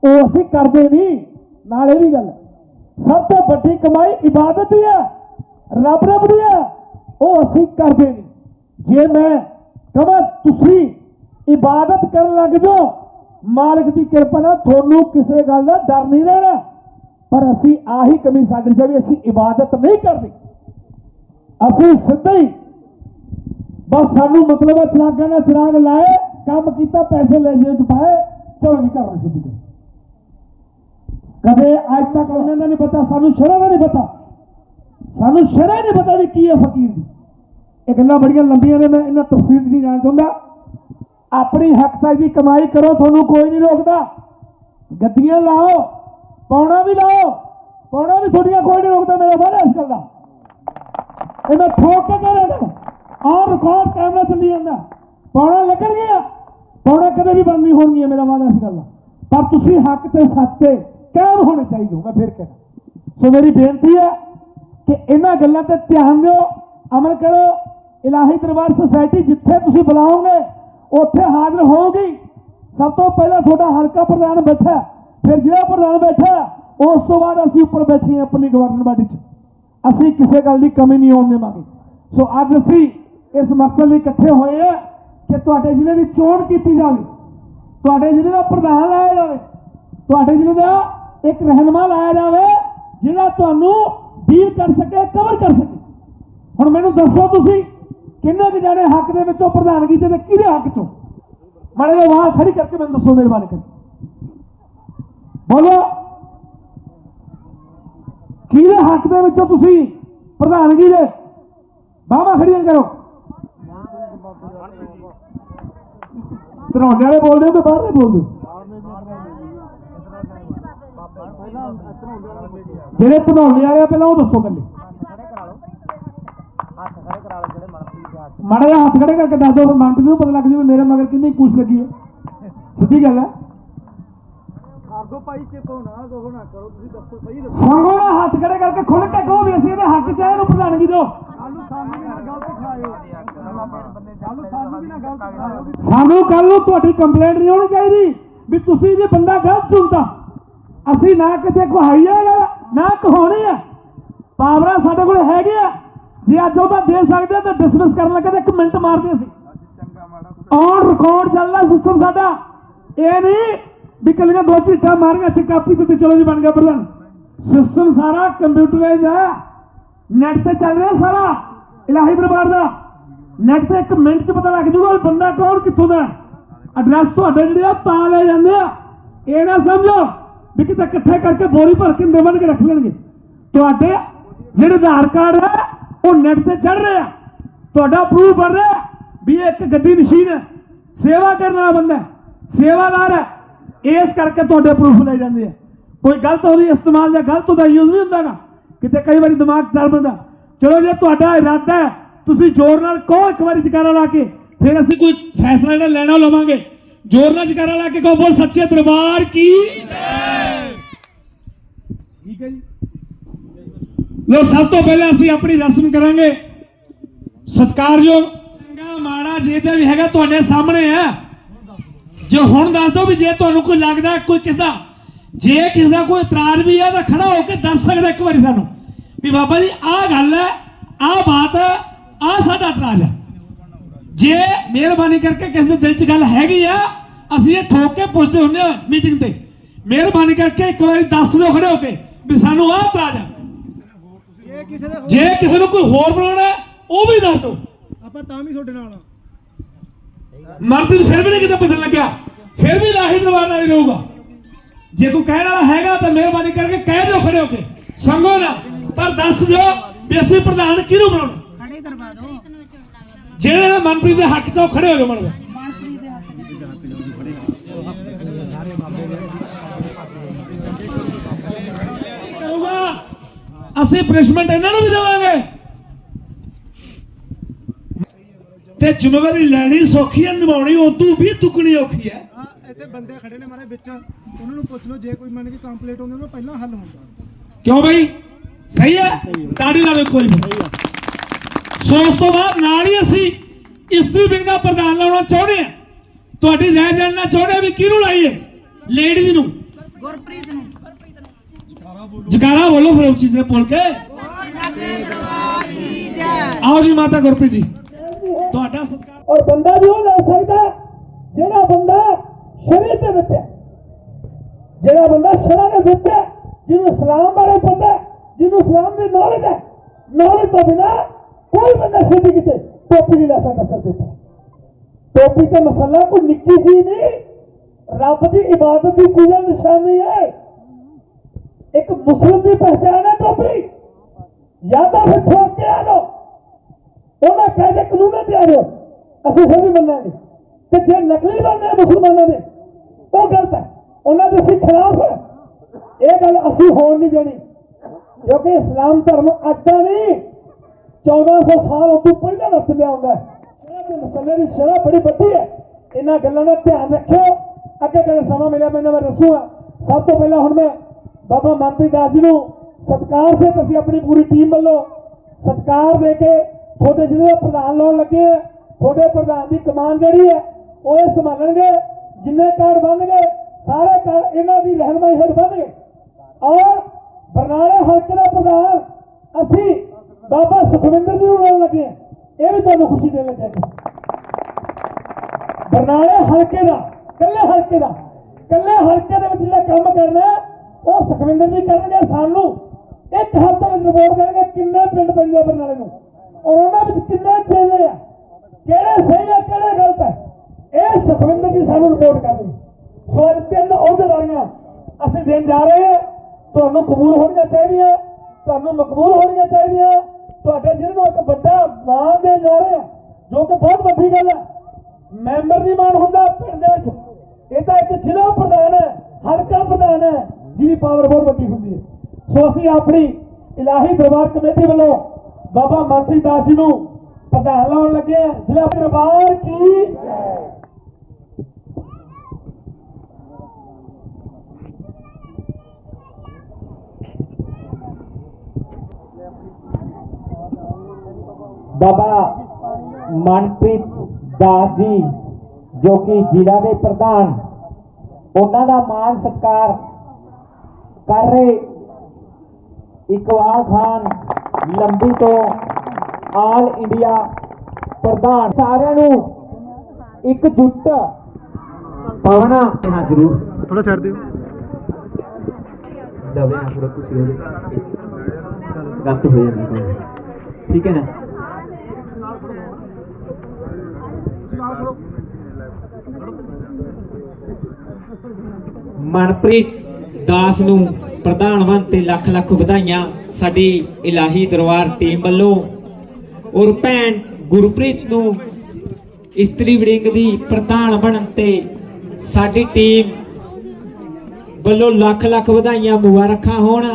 ਉਹ ਅਸੀਂ ਕਰਦੇ ਨਹੀਂ। ਨਾਲ ਇਹ ਵੀ ਗੱਲ ਸਭ ਤੋਂ ਵੱਡੀ ਕਮਾਈ ਇਬਾਦਤ ਦੀ ਹੈ। ਰੱਬ ਰੱਬ ਦੀ ਹੈ। ਉਹ ਅਸੀਂ ਕਰਦੇ ਨਹੀਂ। ਜੇ ਮੈਂ ਕਮਾ ਤੁਸੀਂ ਇਬਾਦਤ ਕਰਨ ਲੱਗ ਜਾਓ। ਮਾਲਕ ਦੀ ਕਿਰਪਾ ਨਾਲ ਤੁਹਾਨੂੰ ਕਿਸੇ ਗੱਲ ਦਾ ਡਰ ਨਹੀਂ ਰਹਿਣਾ। ਪਰ ਅਸੀਂ ਆਹੀ ਕਮੀ ਸਾਡੀ 'ਚ ਵੀ ਅਸੀਂ ਇਬਾਦਤ ਨਹੀਂ ਕਰਨੀ। ਅਸੀਂ ਸਿੱਧਾ ਹੀ ਬਸ ਸਾਨੂੰ ਮਤਲਬ ਹੈ ਚਰਾਗਾਂ ਨਾਲ ਚਰਾਗ ਲਾਏ, ਕੰਮ ਕੀਤਾ, ਪੈਸੇ ਲੈ ਜੇ ਪਾਏ ਚਲੋ ਨਹੀਂ ਕਰਨਾ ਸਿੱਧੀ ਗੱਲ ਕਦੇ ਅੱਜ ਤੱਕ ਉਹਨਾਂ ਦਾ ਨਹੀਂ ਪਤਾ, ਸਾਨੂੰ ਸ਼ਰ੍ਹਾਂ ਦਾ ਨਹੀਂ ਪਤਾ। ਸਾਨੂੰ ਸ਼ਰ੍ਹਾਂ ਨਹੀਂ ਪਤਾ ਵੀ ਕੀ ਹੈ ਫਕੀਰ ਦੀ। ਇਹ ਗੱਲਾਂ ਬੜੀਆਂ ਲੰਬੀਆਂ ਨੇ, ਮੈਂ ਇਹਨਾਂ ਤਫਸੀਲ ਨਹੀਂ ਜਾਣ ਚਾਹੁੰਦਾ ਆਪਣੀ ਹੱਕ ਸਾਈ ਦੀ ਕਮਾਈ ਕਰੋ, ਤੁਹਾਨੂੰ ਕੋਈ ਨਹੀਂ ਰੋਕਦਾ। ਗੱਡੀਆਂ ਲਾਓ, ਪੌਣਾ ਵੀ ਲਾਓ, ਪੌਣਾ ਵੀ ਤੁਹਾਡੀਆਂ ਕੋਈ ਨਹੀਂ ਰੋਕਦਾ ਮੇਰਾ ਬਾਰੇ ਇਸ ਗੱਲ ਦਾ। ਇਹ ਮੈਂ ਠੋਕ ਕੇ ਕਹਿ ਰਿਹਾ ਆਹ ਰਿਕਾਰਡ ਕੈਮਰਾ ਚੱਲੀ ਜਾਂਦਾ। ਪੌਣਾ ਲੱਗਣ ਗਿਆ ਪੌਣਾ ਕਦੇ ਵੀ ਬੰਦ ਨਹੀਂ ਹੋਣਗੀਆਂ ਮੇਰਾ ਵਾਅਦਾ ਇਸ ਗੱਲ ਦਾ। ਪਰ ਤੁਸੀਂ ਹੱਕ ਤੇ ਸੱਚ ਤੇ ਕਾਇਮ ਹੋਣੇ ਚਾਹੀਦੇ ਹੋ, ਮੈਂ ਫਿਰ ਕਹਿੰਦਾ ਸੋ ਮੇਰੀ ਬੇਨਤੀ ਹੈ ਕਿ ਇਹਨਾਂ ਗੱਲਾਂ ਤੇ ਧਿਆਨ ਦਿਓ, ਅਮਲ ਕਰੋ। ਇਲਾਹੀ ਦਰਬਾਰ ਸੁਸਾਇਟੀ ਜਿੱਥੇ ਤੁਸੀਂ ਬੁਲਾਓਗੇ, ਉੱਥੇ ਹਾਜ਼ਰ ਹੋਊਗੀ। ਸਭ ਤੋਂ ਪਹਿਲਾਂ ਤੁਹਾਡਾ ਹਲਕਾ ਪ੍ਰਧਾਨ ਬੈਠਾ ਫਿਰ ਜ਼ਿਲ੍ਹਾ ਪ੍ਰਧਾਨ ਬੈਠਾ ਉਸ ਤੋਂ ਬਾਅਦ ਅਸੀਂ ਉੱਪਰ ਬੈਠੇ ਹਾਂ ਆਪਣੀ ਗਵਰਨਰ ਬਾਡੀ 'ਚ। ਅਸੀਂ ਕਿਸੇ ਗੱਲ ਦੀ ਕਮੀ ਨਹੀਂ ਆਉਣ ਦੇਵਾਂਗੇ। ਸੋ ਅੱਜ ਅਸੀਂ ਇਸ ਮਕਸਦ ਲਈ ਇਕੱਠੇ ਹੋਏ ਆ ਕਿ ਤੁਹਾਡੇ ਜ਼ਿਲ੍ਹੇ ਦੀ ਚੋਣ ਕੀਤੀ ਜਾਵੇ। ਤੁਹਾਡੇ ਜ਼ਿਲ੍ਹੇ ਦਾ ਪ੍ਰਧਾਨ ਲਾਇਆ ਜਾਵੇ। ਤੁਹਾਡੇ ਜ਼ਿਲ੍ਹੇ ਦਾ ਇੱਕ ਰਹਿਨਮਾ ਲਾਇਆ ਜਾਵੇ, ਜਿਹੜਾ ਤੁਹਾਨੂੰ ਡੀਲ ਕਰ ਸਕੇ ਕਵਰ ਕਰ ਸਕੇ। ਹੁਣ ਮੈਨੂੰ ਦੱਸੋ ਤੁਸੀਂ ਕਿੰਨੇ ਕੁ ਜਾਣੇ ਹੱਕ ਦੇ ਵਿੱਚੋਂ ਪ੍ਰਧਾਨਗੀ ਤੇ ਤੇ ਕਿਹਦੇ ਹੱਕ ਚੋਂ? ਮਾੜੇ ਜਿਹਾ ਵਾਹ ਖੜੀ ਕਰਕੇ ਮੈਨੂੰ ਦੱਸੋ ਮਿਹਰਬਾਨੀ ਕਰਕੇ ਬੋਲੋ। ਕਿਹਦੇ ਹੱਕ ਦੇ ਵਿੱਚੋਂ ਤੁਸੀਂ ਪ੍ਰਧਾਨਗੀ ਦੇ ਬਾਹਾਂ ਖੜੀਆਂ ਕਰੋ? ਧਰੌਂਡੇ ਵਾਲੇ ਬੋਲਦੇ ਹੋ ਤੇ ਬਾਹਰਲੇ ਬੋਲਦੇ ਹੋ? ਜਿਹੜੇ ਧਰੌਂਡੇ ਵਾਲੇ ਆ, ਪਹਿਲਾਂ ਉਹ ਦੱਸੋ ਪਹਿਲੇ। ਮਾੜਾ ਜਿਹਾ ਹੱਥ ਖੜੇ ਕਰਕੇ ਦੱਸ ਦਿਓ ਫਿਰ ਮਨਪ੍ਰੀਤ ਨੂੰ ਪਤਾ ਲੱਗ ਜੂ ਮੇਰੇ ਮਗਰ ਕਿੰਨੀ ਕੁਛ ਲੱਗੀ ਹੈ। ਸਿੱਧੀ ਗੱਲ ਹੈ। ਆਗੋ ਭਾਈ ਚੇਪੋ ਨਾ ਕਹੋ ਨਾ ਕਰੋ ਤੁਸੀਂ ਦੱਸੋ ਸਹੀ ਦੱਸੋ। ਦਾ ਹੱਥ ਖੜੇ ਕਰਕੇ ਖੁੱਲ ਕੇ ਕਹੋ ਵੀ ਅਸੀਂ ਇਹਦੇ ਹੱਕ ਚ ਆ, ਇਹਨੂੰ ਪ੍ਰਧਾਨਗੀ ਦਿਓ। ਸਾਨੂੰ ਵੀ ਨਾ ਗਲਤ ਖਾਇਓ ਕੱਲੂ ਸਾਨੂੰ ਵੀ ਨਾ ਗਲਤ ਖਾਇਓ ਸਾਨੂੰ ਕੱਲ ਨੂੰ ਤੁਹਾਡੀ ਕੰਪਲੇਂਟ ਨਹੀਂ ਹੋਣੀ ਚਾਹੀਦੀ ਵੀ ਤੁਸੀਂ ਜੇ ਬੰਦਾ ਗਲਤ ਚੁਣਦਾ ਅਸੀਂ ਨਾ ਕਿਤੇ ਕਹਾਈਏ ਨਾ ਕਹਾਉਣੀ ਆ। ਪਾਵਰਾਂ ਸਾਡੇ ਕੋਲ ਹੈਗੇ ਆ। ਜੇ ਅੱਜ ਉਹਦਾ ਦੇ ਸਕਦੇ ਆ ਤਾਂ ਡਿਸਮਿਸ ਕਰਨ ਲੱਗੇ ਤਾਂ ਇੱਕ ਮਿੰਟ ਮਾਰਦੇ ਅਸੀਂ। ਔਨ ਰਿਕਾਰਡ ਚੱਲਦਾ ਸਿਸਟਮ ਸਾਡਾ। ਇਹ ਨਹੀਂ ਵੀ ਕੱਲੀਆਂ ਦੋ ਝੀਟਾਂ ਮਾਰੀਆਂ ਤੇ ਕਾਪੀ ਤੇ ਚਲੋ ਜੀ ਬਣ ਗਿਆ ਪ੍ਰਧਾਨ। ਸਿਸਟਮ ਸਾਰਾ ਕੰਪਿਊਟਰਾਈਜ਼ ਹੈ। ਨੈਟ ਤੇ ਚੱਲ ਰਿਹਾ ਸਾਰਾ। ਇਲਾਹੀ ਦਰਬਾਰ ਦਾ। ਨੈਟ ਤੇ ਇੱਕ ਮਿੰਟ 'ਚ ਪਤਾ ਲੱਗ ਜੂਗਾ ਬੰਦਾ ਕੌਣ, ਕਿੱਥੋਂ ਦਾ ਐਡਰੈਸ ਤੁਹਾਡੇ ਜਿਹੜੇ ਆ, ਤਾਂ ਲੈ ਜਾਂਦੇ ਆ। ਇਹ ਨਾ ਸਮਝੋ ਵੀ ਕਿਤੇ ਇਕੱਠੇ ਕਰਕੇ ਬੋਰੀ ਭਰ ਕੇ ਨਿਵਣ ਕੇ ਰੱਖ ਲੈਣਗੇ। ਤੁਹਾਡੇ ਜਿਹੜੇ ਆਧਾਰ ਕਾਰਡ ਹੈ ਉਹ ਨੈਟ ਤੇ ਚੜ ਰਹੇ ਤੁਹਾਡਾ ਪ੍ਰੂਫ ਬਣ ਰਿਹਾ ਵੀ ਇੱਕ ਗੱਡੀ ਮਸ਼ੀਨ ਹੈ। ਸੇਵਾ ਕਰਨ ਵਾਲਾ ਬੰਦਾ ਸੇਵਾਦਾਰ ਹੈ। ਇਸ ਕਰਕੇ ਤੁਹਾਡੇ ਪ੍ਰੂਫ ਲੈ ਜਾਂਦੇ ਆ ਕੋਈ ਗਲਤ ਉਹਦੀ ਇਸਤੇਮਾਲ ਜਾਂ ਗਲਤ ਉਹਦਾ ਯੂਜ਼ ਨਹੀਂ ਹੁੰਦਾਗਾ ਕਿਤੇ ਕਈ ਵਾਰੀ ਦਿਮਾਗ ਚੱਲ ਪੈਂਦਾ ਚਲੋ ਜੇ ਤੁਹਾਡਾ ਇਰਾਦਾ ਹੈ, ਤੁਸੀਂ ਜ਼ੋਰ ਨਾਲ ਕਹੋ ਇੱਕ ਵਾਰੀ ਜਕਾਰਾ ਲਾ ਕੇ, ਫਿਰ ਅਸੀਂ ਕੋਈ ਫੈਸਲਾ ਜਿਹੜਾ ਲੈਣਾ ਲਵਾਂਗੇ। ਜ਼ੋਰ ਨਾਲ ਜਕਾਰਾ ਲਾ ਕੇ ਕਹੋ, ਬੋਲ ਸੱਚੇ ਦਰਬਾਰ ਕੀ ਠੀਕ ਹੈ ਜੀ। ਲੋ ਸਭ ਤੋਂ ਪਹਿਲਾਂ ਅਸੀਂ ਆਪਣੀ ਰਸਮ ਕਰਾਂਗੇ। ਸਤਿਕਾਰਯੋਗ ਚੰਗਾ ਮਾੜਾ ਜੇ ਤੇ ਵੀ ਹੈਗਾ ਤੁਹਾਡੇ ਸਾਹਮਣੇ ਆ ਜੇ ਹੁਣ ਦੱਸ ਦਿਓ ਵੀ ਜੇ ਤੁਹਾਨੂੰ ਕੋਈ ਲੱਗਦਾ ਕੋਈ ਕਿਸ ਦਾ ਜੇ ਕਿਸ ਦਾ ਕੋਈ ਇਤਰਾਜ਼ ਵੀ ਹੈ ਤਾਂ ਖੜਾ ਹੋ ਕੇ ਦੱਸ ਸਕਦਾ ਇੱਕ ਵਾਰੀ ਸਾਨੂੰ। ਵੀ ਬਾਬਾ ਜੀ, ਆਹ ਗੱਲ ਹੈ, ਆਹ ਬਾਤ ਹੈ, ਆਹ ਸਾਡਾ ਇਤਰਾਜ਼ ਹੈ। ਜੇ ਮਿਹਰਬਾਨੀ ਕਰਕੇ ਕਿਸੇ ਦੇ ਦਿਲ 'ਚ ਗੱਲ ਹੈਗੀ ਆ, ਅਸੀਂ ਇਹ ਠੋਕ ਕੇ ਪੁੱਛਦੇ ਹੁੰਦੇ ਆ ਮੀਟਿੰਗ ਤੇ। ਮਿਹਰਬਾਨੀ ਕਰਕੇ ਇੱਕ ਵਾਰੀ ਦੱਸ ਦਿਓ ਖੜੇ ਹੋ ਕੇ ਵੀ ਸਾਨੂੰ ਆਹ ਇਤਰਾਜ਼ ਹੈ। ਜੇ ਕਿਸੇ ਦੇ ਜੇ ਕਿਸੇ ਨੂੰ ਕੋਈ ਹੋਰ ਬਣਾਉਣਾ ਹੈ, ਉਹ ਵੀ ਦੱਸ ਦਿਓ। ਆਪਾਂ ਤਾਂ ਵੀ ਤੁਹਾਡੇ ਨਾਲ ਮਨਪ੍ਰੀਤ ਫਿਰ ਵੀ ਨਹੀਂ ਕਿਤੇ ਪਤਾ ਲੱਗਿਆ। ਫਿਰ ਵੀ ਲਾਹੀ ਦਰਬਾਰ ਨਾਲ ਹੀ ਰਹੂਗਾ। ਜੇ ਕੋਈ ਕਹਿਣ ਵਾਲਾ ਹੈਗਾ ਤਾਂ ਮਿਹਰਬਾਨੀ ਕਰਕੇ ਕਹਿ ਦਿਓ ਖੜੇ ਹੋ ਕੇ। ਸੰਗੋ ਨਾ ਪਰ ਦੱਸ ਦਿਓ ਵੀ ਅਸੀਂ ਪ੍ਰਧਾਨ ਕਿਹਨੂੰ ਬਣਾਉਣਾ। ਖੜੇ ਕਰਵਾ ਦਿਓ। ਜਿਹੜੇ ਮਨਪ੍ਰੀਤ ਦੇ ਹੱਕ 'ਚ ਉਹ ਖੜੇ ਹੋ ਜਾਓ ਮਨ ਮਨਪ੍ਰੀਤ ਅਸੀਂ ਪਨਿਸ਼ਮੈਂਟ ਇਹਨਾਂ ਨੂੰ ਵੀ ਦੇਵਾਂਗੇ। ਤੇ ਜ਼ਿੰਮੇਵਾਰੀ ਲੈਣੀ ਸੌਖੀ ਹੈ ਨਿਭਾਉਣੀ ਉਦੋਂ ਵੀ ਤੁਕਣੀ ਔਖੀ ਹੈ। ਆ ਇੱਥੇ ਬੰਦੇ ਖੜੇ ਨੇ ਮਾਰੇ ਵਿੱਚ। ਉਹਨਾਂ ਨੂੰ ਪੁੱਛ ਲਓ ਜੇ ਕੋਈ ਮੰਨ ਕੇ ਕੰਪਲੀਟ ਹੁੰਦੀ ਉਹਨਾਂ ਪਹਿਲਾਂ ਹੱਲ ਹੁੰਦਾ। ਕਿਉਂ ਬਈ? ਸਹੀ ਹੈ? ਤਾੜੀ ਲਾ ਵੇਖੋ ਜੀ ਸੋ ਉਸ ਤੋਂ ਬਾਅਦ ਨਾਲ ਹੀ ਅਸੀਂ ਇਸਤਰੀ ਵਿੰਗ ਦਾ ਪ੍ਰਧਾਨ ਲਾਉਣਾ ਚਾਹੁੰਦੇ ਹਾਂ। ਤੁਹਾਡੀ ਰਾਏ ਜਾਣਨਾ ਚਾਹੁੰਦੇ ਵੀ ਕਿਹਨੂੰ ਲਾਈਏ? ਲੇਡੀਜ਼ ਨੂੰ। ਗੁਰਪ੍ਰੀਤ ਨੂੰ। ਜਕਾਰਾ ਬੋਲੋ ਫਿਰ ਉੱਚੀ ਤੇ ਬੋਲ ਕੇ। ਆਓ ਜੀ ਮਾਤਾ ਗੁਰਪ੍ਰੀਤ ਜੀ। ਤੁਹਾਡਾ ਸਤਿਕਾਰ। ਔਰ ਬੰਦਾ ਵੀ ਉਹ ਲੈ ਸਕਦਾ ਜਿਹੜਾ ਬੰਦਾ ਸ਼ਰੀਅਤ ਦੇ ਵਿੱਚ ਜਿਹੜਾ ਬੰਦਾ ਸ਼ਰਾ ਦੇ ਵਿੱਚ ਜਿਹਨੂੰ ਇਸਲਾਮ ਬਾਰੇ ਪਤਾ ਜਿਹਨੂੰ ਇਸਲਾਮ ਦੀ ਨੌਲੇਜ ਹੈ ਨੌਲੇਜ ਤੋਂ ਬਿਨਾ ਕੋਈ ਬੰਦਾ ਸਿੱਧੀ ਕਿਤੇ ਟੋਪੀ ਨਹੀਂ ਲੈ ਸਕਦਾ, ਸਰ ਦੇ ਟੋਪੀ ਤੇ ਮਸਲਾ ਕੋਈ ਨਿੱਕੀ ਚੀਜ਼ ਨਹੀਂ, ਰੱਬ ਦੀ ਇਬਾਦਤ ਦੀ ਚੀਜ਼ਾਂ ਨਿਸ਼ਾਨੀ ਹੈ। ਇੱਕ ਮੁਸਲਮ ਦੀ ਪਹਿਚਾਣ ਹੈ ਟੋਪੀ ਜਾਂ ਤਾਂ ਫਿਰ ਠੋਕ ਕੇ ਆ ਜਾਓ। ਉਹਨਾਂ ਕਾਇਦੇ ਕਾਨੂੰਨਾਂ ਤੇ ਆ ਜਾਓ ਅਸੀਂ ਫਿਰ ਵੀ ਮੰਨਾਂਗੇ। ਤੇ ਜੇ ਨਕਲੀ ਬਣਦੇ ਮੁਸਲਮਾਨਾਂ ਦੇ, ਉਹ ਗਲਤ ਹੈ। ਉਹਨਾਂ ਦੇ ਅਸੀਂ ਖਿਲਾਫ ਹੈ। ਇਹ ਗੱਲ ਅਸੀਂ ਹੋਣ ਨਹੀਂ ਦੇਣੀ। ਕਿਉਂਕਿ ਇਸਲਾਮ ਧਰਮ ਅੱਜ ਦਾ ਨਹੀਂ 1400 ਸਾਲ ਉਦੋਂ ਪਹਿਲਾਂ ਦਾ ਚੱਲਿਆ ਹੁੰਦਾ ਹੈ। ਸ਼ਰਅ ਦੇ ਮਸਲੇ ਦੀ ਸ਼ਰਅ ਬੜੀ ਵੱਡੀ ਹੈ। ਇਹਨਾਂ ਗੱਲਾਂ ਦਾ ਧਿਆਨ ਰੱਖਿਓ। ਅੱਗੇ ਕਦੇ ਸਮਾਂ ਮਿਲਿਆ ਮੈਨੂੰ ਮੈਂ ਦੱਸੂਗਾ। ਸਭ ਤੋਂ ਪਹਿਲਾਂ ਹੁਣ ਮੈਂ ਬਾਬਾ ਮਨਪ੍ਰੀਤ ਦਾਸ ਜੀ ਨੂੰ ਸਤਿਕਾਰ ਸੇ ਅਸੀਂ ਆਪਣੀ ਪੂਰੀ ਟੀਮ ਵੱਲੋਂ ਸਤਿਕਾਰ ਦੇ ਕੇ ਤੁਹਾਡੇ ਜ਼ਿਲ੍ਹੇ ਦਾ ਪ੍ਰਧਾਨ ਲਾਉਣ ਲੱਗੇ ਆ ਤੁਹਾਡੇ ਪ੍ਰਧਾਨ ਦੀ ਕਮਾਨ ਜਿਹੜੀ ਹੈ, ਉਹ ਇਹ ਸੰਭਾਲਣਗੇ, ਜਿੰਨੇ ਕਾਰਡ ਬਣਨਗੇ, ਸਾਰੇ ਕਾਰਡ ਇਹਨਾਂ ਦੀ ਰਹਿਨਮਾਈ ਹੇਠ ਬਣਨਗੇ। ਔਰ ਬਰਨਾਲੇ ਹਲਕੇ ਦਾ ਪ੍ਰਧਾਨ ਅਸੀਂ ਬਾਬਾ ਸੁਖਵਿੰਦਰ ਜੀ ਨੂੰ ਲਾਉਣ ਲੱਗੇ ਹਾਂ। ਇਹ ਵੀ ਤੁਹਾਨੂੰ ਖੁਸ਼ੀ ਦੇਣ ਲੱਗੇ ਬਰਨਾਲੇ ਹਲਕੇ ਦਾ ਕੱਲੇ ਹਲਕੇ ਦਾ ਕੱਲੇ ਹਲਕੇ ਦੇ ਵਿੱਚ ਜਿਹੜਾ ਕੰਮ ਕਰਨਾ ਉਹ ਸੁਖਵਿੰਦਰ ਜੀ ਕਰਨਗੇ ਸਾਨੂੰ। ਇੱਕ ਹਫ਼ਤੇ ਵਿੱਚ ਰਿਪੋਰਟ ਦੇਣਗੇ ਕਿੰਨੇ ਪਿੰਡ ਪੈਂਦੇ ਬਰਨਾਲੇ ਨੂੰ। ਔਰ ਉਹਨਾਂ ਵਿੱਚ ਕਿੰਨੇ ਚੇਲੇ ਆ? ਕਿਹੜੇ ਸਹੀ ਆ, ਕਿਹੜੇ ਗਲਤ ਹੈ ਇਹ ਸੁਖਵਿੰਦਰ ਜੀ ਸਾਨੂੰ ਰਿਪੋਰਟ ਕਰਨਗੇ ਸੋ ਅੱਜ ਤਿੰਨ ਅਹੁਦੇਦਾਰੀਆਂ ਅਸੀਂ ਦੇਣ ਜਾ ਰਹੇ ਹਾਂ। ਤੁਹਾਨੂੰ ਕਬੂਲ ਹੋਣੀਆਂ ਚਾਹੀਦੀਆਂ। ਤੁਹਾਨੂੰ ਮਕਬੂਲ ਹੋਣੀਆਂ ਚਾਹੀਦੀਆਂ। ਤੁਹਾਡੇ ਜਿਹਨਾਂ ਨੂੰ ਇੱਕ ਵੱਡਾ ਮਾਣ ਦੇਣ ਜਾ ਰਹੇ ਹਾਂ ਜੋ ਕਿ ਬਹੁਤ ਵੱਡੀ ਗੱਲ ਹੈ ਮੈਂਬਰ ਨਹੀਂ ਮਾਣ ਹੁੰਦਾ ਪਿੰਡ ਦੇ ਵਿੱਚ। ਇਹ ਤਾਂ ਇੱਕ ਜ਼ਿਲ੍ਹਾ ਪ੍ਰਧਾਨ ਹੈ, ਹਲਕਾ ਪ੍ਰਧਾਨ ਹੈ। ਜਿਹਦੀ ਪਾਵਰ ਬਹੁਤ ਵੱਡੀ ਹੁੰਦੀ ਹੈ। ਸੋ ਅਸੀਂ ਆਪਣੀ ਇਲਾਹੀ ਦਰਬਾਰ ਕਮੇਟੀ ਵੱਲੋਂ ਬਾਬਾ ਮਨਪ੍ਰੀਤ ਦਾਸ ਜੀ ਨੂੰ ਪ੍ਰਧਾਨ ਲਾਉਣ ਲੱਗੇ ਹਾਂ। ਜ਼ਿਲ੍ਹਾ ਦਰਬਾਰ ਕੀ? ਬਾਬਾ ਮਨਪ੍ਰੀਤ ਦਾਸ ਜੀ, ਜੋ ਕਿ ਜ਼ਿਲ੍ਹਾ ਦੇ ਪ੍ਰਧਾਨ, ਉਹਨਾਂ ਦਾ ਮਾਨ ਸਤਿਕਾਰ ਕਰ ਰਹੇ। ਇਕਬਾਲ ਖਾਨ ਲੰਬੀ ਤੋਂ ਆਲ ਇੰਡੀਆ ਪ੍ਰਧਾਨ। ਸਾਰਿਆਂ ਨੂੰ ਇੱਕ ਜੁੱਟ ਪਵਨਾ ਹਾਂ ਜ਼ਰੂਰ। ਥੋੜਾ ਛੱਡ ਦਿਓ। ਦਵੇ ਨਾ ਥੋੜਾ ਤੁਸੀਂ ਉਹਦੇ। ਗਲਤ ਹੋ ਜਾਂਦੀ ਠੀਕ ਹੈ ਨਾ? ਮਨਪ੍ਰੀਤ ਦਾਸ ਨੂੰ ਪ੍ਰਧਾਨ ਬਣ ਤੇ ਲੱਖ ਲੱਖ ਵਧਾਈਆਂ ਸਾਡੀ ਇਲਾਹੀ ਦਰਬਾਰ ਟੀਮ ਵੱਲੋਂ। ਔਰ ਭੈਣ ਗੁਰਪ੍ਰੀਤ ਨੂੰ ਇਸਤਰੀ ਵਿੜਿੰਗ ਦੀ ਪ੍ਰਧਾਨ ਬਣਨ ਤੇ ਸਾਡੀ ਟੀਮ ਵੱਲੋਂ ਲੱਖ ਲੱਖ ਵਧਾਈਆਂ ਮੁਬਾਰਕਾਂ ਹੋਣ।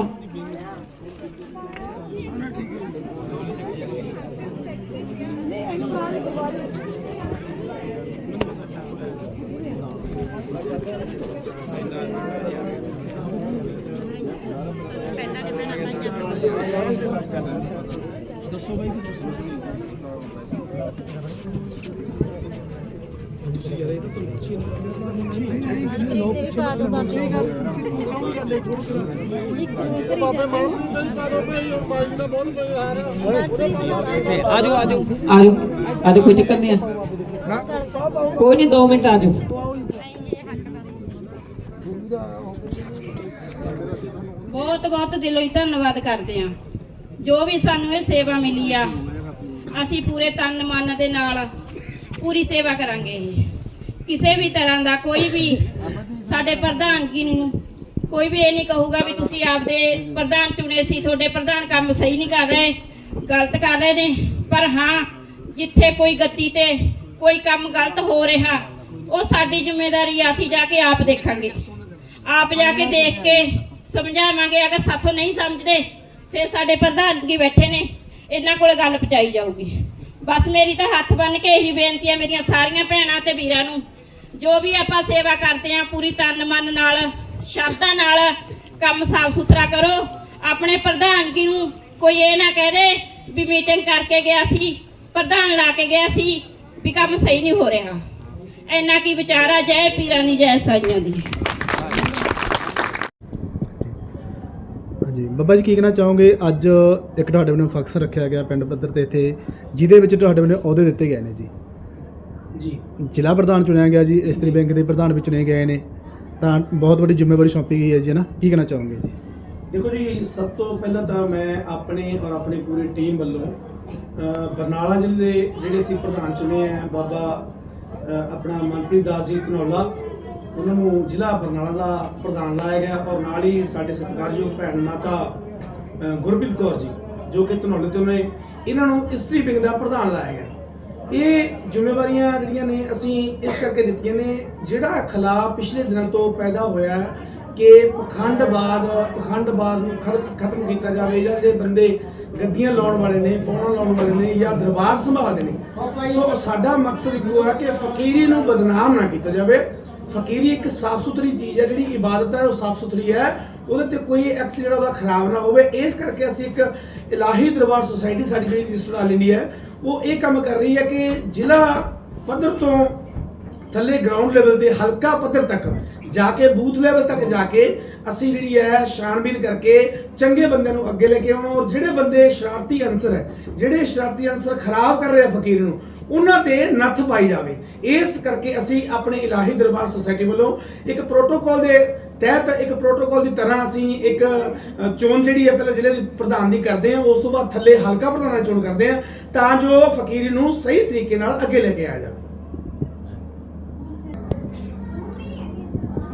ਕੋਈ ਚੱਕਰ ਨਹੀਂ ਆ ਕੋਈ ਨਹੀਂ 2 ਮਿੰਟ ਆਜੋ ਬਹੁਤ ਬਹੁਤ ਦਿਲੋਂ ਹੀ ਧੰਨਵਾਦ ਕਰਦੇ ਹਾਂ। ਜੋ ਵੀ ਸਾਨੂੰ ਇਹ ਸੇਵਾ ਮਿਲੀ ਆ ਅਸੀਂ ਪੂਰੇ ਤਨ ਮਨ ਦੇ ਨਾਲ ਪੂਰੀ ਸੇਵਾ ਕਰਾਂਗੇ ਕਿਸੇ ਵੀ ਤਰ੍ਹਾਂ ਦਾ ਕੋਈ ਵੀ ਸਾਡੇ ਪ੍ਰਧਾਨ ਜੀ ਨੂੰ ਕੋਈ ਵੀ ਇਹ ਨਹੀਂ ਕਹੂਗਾ ਵੀ ਤੁਸੀਂ ਆਪਦੇ ਪ੍ਰਧਾਨ ਚੁਣੇ ਸੀ ਤੁਹਾਡੇ ਪ੍ਰਧਾਨ ਕੰਮ ਸਹੀ ਨਹੀਂ ਕਰ ਰਹੇ ਗਲਤ ਕਰ ਰਹੇ ਨੇ ਪਰ ਹਾਂ ਜਿੱਥੇ ਕੋਈ ਗੱਤੀ ਤੇ ਕੋਈ ਕੰਮ ਗਲਤ ਹੋ ਰਿਹਾ, ਉਹ ਸਾਡੀ ਜ਼ਿੰਮੇਵਾਰੀ ਆ, ਅਸੀਂ ਜਾ ਕੇ ਆਪ ਦੇਖਾਂਗੇ। ਆਪ ਜਾ ਕੇ ਦੇਖ ਕੇ ਸਮਝਾਵਾਂਗੇ, ਅਗਰ ਸਾਥੋਂ ਨਹੀਂ ਸਮਝਦੇ, ਫਿਰ ਸਾਡੇ ਪ੍ਰਧਾਨ ਜੀ ਬੈਠੇ ਨੇ, ਇਹਨਾਂ ਕੋਲ ਗੱਲ ਪਹੁੰਚਾਈ ਜਾਊਗੀ। ਬਸ ਮੇਰੀ ਤਾਂ ਹੱਥ ਬੰਨ ਕੇ ਇਹੀ ਬੇਨਤੀ ਹੈ ਮੇਰੀਆਂ ਸਾਰੀਆਂ ਭੈਣਾਂ ਤੇ ਵੀਰਾਂ ਨੂੰ, ਜੋ ਵੀ ਆਪਾਂ ਸੇਵਾ ਕਰਦੇ ਆ ਪੂਰੀ ਤਨ ਮਨ ਨਾਲ, ਸ਼ਰਧਾ ਨਾਲ ਕੰਮ ਸਾਫ਼ ਸੁਥਰਾ ਕਰੋ। ਆਪਣੇ ਪ੍ਰਧਾਨ ਜੀ ਨੂੰ ਕੋਈ ਇਹ ਨਾ ਕਹਿ ਦੇ ਵੀ ਮੀਟਿੰਗ ਕਰਕੇ ਗਿਆ ਸੀ ਪ੍ਰਧਾਨ ਲਾ ਕੇ ਗਿਆ ਸੀ ਵੀ ਕੰਮ ਸਹੀ ਨਹੀਂ ਹੋ ਰਿਹਾ। ਇੰਨਾ ਕੀ ਵਿਚਾਰਾ ਜੈ ਪੀਰਾਂ ਦੀ ਜੈ ਸਾਈਆਂ ਦੀ। ਹਾਂਜੀ ਬੱਬਾ ਜੀ ਕੀ ਕਹਿਣਾ ਚਾਹੋਗੇ? ਅੱਜ ਇੱਕ ਤੁਹਾਡੇ ਵੱਲੋਂ ਫੰਕਸ਼ਨ ਰੱਖਿਆ ਗਿਆ ਪਿੰਡ ਪੱਧਰ ਤੇ ਇੱਥੇ ਜਿਹਦੇ ਵਿੱਚ ਤੁਹਾਡੇ ਵੱਲੋਂ ਅਹੁਦੇ ਦਿੱਤੇ ਗਏ ਨੇ ਜੀ। ਜੀ। ਜ਼ਿਲ੍ਹਾ ਪ੍ਰਧਾਨ ਚੁਣਿਆ ਗਿਆ ਜੀ ਇਸਤਰੀ ਬੈਂਕ ਦੇ ਪ੍ਰਧਾਨ ਵੀ ਚੁਣੇ ਗਏ ਨੇ। ਤਾਂ ਬਹੁਤ ਵੱਡੀ ਜ਼ਿੰਮੇਵਾਰੀ ਸੌਂਪੀ ਗਈ ਹੈ ਜੀ ਹੈ ਨਾ? ਕੀ ਕਹਿਣਾ ਚਾਹੋਗੇ ਜੀ? ਦੇਖੋ ਜੀ ਸਭ ਤੋਂ ਪਹਿਲਾਂ ਤਾਂ ਮੈਂ ਆਪਣੇ ਔਰ ਆਪਣੀ ਪੂਰੀ ਟੀਮ ਵੱਲੋਂ ਬਰਨਾਲਾ ਜ਼ਿਲ੍ਹੇ ਦੇ ਜਿਹੜੇ ਅਸੀਂ ਪ੍ਰਧਾਨ ਚੁਣੇ ਆ, ਬਾਬਾ ਆਪਣਾ ਮਨਪ੍ਰੀਤ ਦਾਸ ਜੀ ਧਨੌਲਾ, ਉਹਨਾਂ ਨੂੰ ਜ਼ਿਲ੍ਹਾ ਬਰਨਾਲਾ ਦਾ ਪ੍ਰਧਾਨ ਲਾਇਆ ਗਿਆ ਔਰ ਨਾਲ ਹੀ ਸਾਡੇ ਸਤਿਕਾਰਯੋਗ ਭੈਣ ਮਾਤਾ ਗੁਰਪ੍ਰੀਤ ਕੌਰ ਜੀ, ਜੋ ਕਿ ਧਨੌਲੇ ਤੋਂ ਨੇ, ਇਹਨਾਂ ਨੂੰ ਇਸਤਰੀ ਵਿੰਗ ਦਾ ਪ੍ਰਧਾਨ ਲਾਇਆ ਗਿਆ। ਇਹ ਜ਼ਿੰਮੇਵਾਰੀਆਂ ਜਿਹੜੀਆਂ ਨੇ, ਅਸੀਂ ਇਸ ਕਰਕੇ ਦਿੱਤੀਆਂ ਨੇ, ਜਿਹੜਾ ਖਿਲਾਫ ਪਿਛਲੇ ਦਿਨਾਂ ਤੋਂ ਪੈਦਾ ਹੋਇਆ ਹੈ ਕਿ ਪਖੰਡਵਾਦ ਪਖੰਡਵਾਦ ਨੂੰ ਖਤਮ ਕੀਤਾ ਜਾਵੇ ਜਾਂ ਜਿਹੜੇ ਬੰਦੇ ਗੱਦੀਆਂ ਲਾਉਣ ਵਾਲੇ ਨੇ ਪੌਣਾ ਲਾਉਣ ਵਾਲੇ ਨੇ ਜਾਂ ਦਰਬਾਰ ਸੰਭਾਲਦੇ ਨੇ। ਸੋ ਸਾਡਾ ਮਕਸਦ ਇੱਕੋ ਹੈ ਕਿ ਫਕੀਰੀ ਨੂੰ ਬਦਨਾਮ ਨਾ ਕੀਤਾ ਜਾਵੇ। ਫਕੀਰੀ ਇੱਕ ਸਾਫ਼ ਸੁਥਰੀ ਚੀਜ਼ ਹੈ, ਜਿਹੜੀ ਇਬਾਦਤ ਹੈ, ਉਹ ਸਾਫ਼ ਸੁਥਰੀ ਹੈ। ਉਹਦੇ ਤੇ ਕੋਈ ਐਕਸ ਜਿਹੜਾ ਉਹਦਾ ਖਰਾਬ ਨਾ ਹੋਵੇ। ਇਸ ਕਰਕੇ ਅਸੀਂ ਇੱਕ ਇਲਾਹੀ ਦਰਬਾਰ ਸੁਸਾਇਟੀ ਸਾਡੀ ਜਿਹੜੀ ਰਜਿਸਟਰ ਵਾਲੀ ਹੈ, ਉਹ ਇਹ ਕੰਮ ਕਰ ਰਹੀ ਹੈ ਕਿ ਜ਼ਿਲ੍ਹਾ ਪੱਧਰ ਤੋਂ ਥੱਲੇ ਗਰਾਊਂਡ ਲੈਵਲ ਤੇ ਹਲਕਾ ਪੱਧਰ ਤੱਕ ਜਾ ਕੇ ਬੂਥ ਲੈਵਲ ਤੱਕ ਜਾ ਕੇ ਅਸੀਂ ਜਿਹੜੀ ਹੈ ਸ਼ਾਨਬੀਨ ਕਰਕੇ ਚੰਗੇ ਬੰਦਿਆਂ ਨੂੰ ਅੱਗੇ ਲੈ ਕੇ ਆਉਣਾ ਔਰ ਜਿਹੜੇ ਬੰਦੇ ਸ਼ਰਾਰਤੀ ਅੰਸਰ ਹੈ, ਜਿਹੜੇ ਸ਼ਰਾਰਤੀ ਅੰਸਰ ਖਰਾਬ ਕਰ ਰਹੇ ਆ ਫਕੀਰ ਨੂੰ, ਉਹਨਾਂ ਤੇ ਨੱਥ ਪਾਈ ਜਾਵੇ। ਇਸ ਕਰਕੇ ਅਸੀਂ ਆਪਣੇ ਇਲਾਹੀ ਦਰਬਾਰ ਸੁਸਾਇਟੀ ਵੱਲੋਂ ਇੱਕ ਪ੍ਰੋਟੋਕਾਲ ਦੇ ਤਹਿਤ ਇੱਕ ਪ੍ਰੋਟੋਕਾਲ ਦੀ ਤਰ੍ਹਾਂ ਅਸੀਂ ਇੱਕ ਚੋਣ ਜਿਹੜੀ ਹੈ ਪਹਿਲਾਂ ਜ਼ਿਲ੍ਹੇ ਦੀ ਪ੍ਰਧਾਨ ਦੀ ਕਰਦੇ ਹਾਂ, ਉਸ ਤੋਂ ਬਾਅਦ ਥੱਲੇ ਹਲਕਾ ਪ੍ਰਧਾਨ ਦੀ ਚੋਣ ਕਰਦੇ ਹਾਂ, ਤਾਂ ਜੋ ਫਕੀਰ ਨੂੰ ਸਹੀ ਤਰੀਕੇ ਨਾਲ ਅੱਗੇ ਲੈ ਕੇ ਆਇਆ ਜਾਵੇ।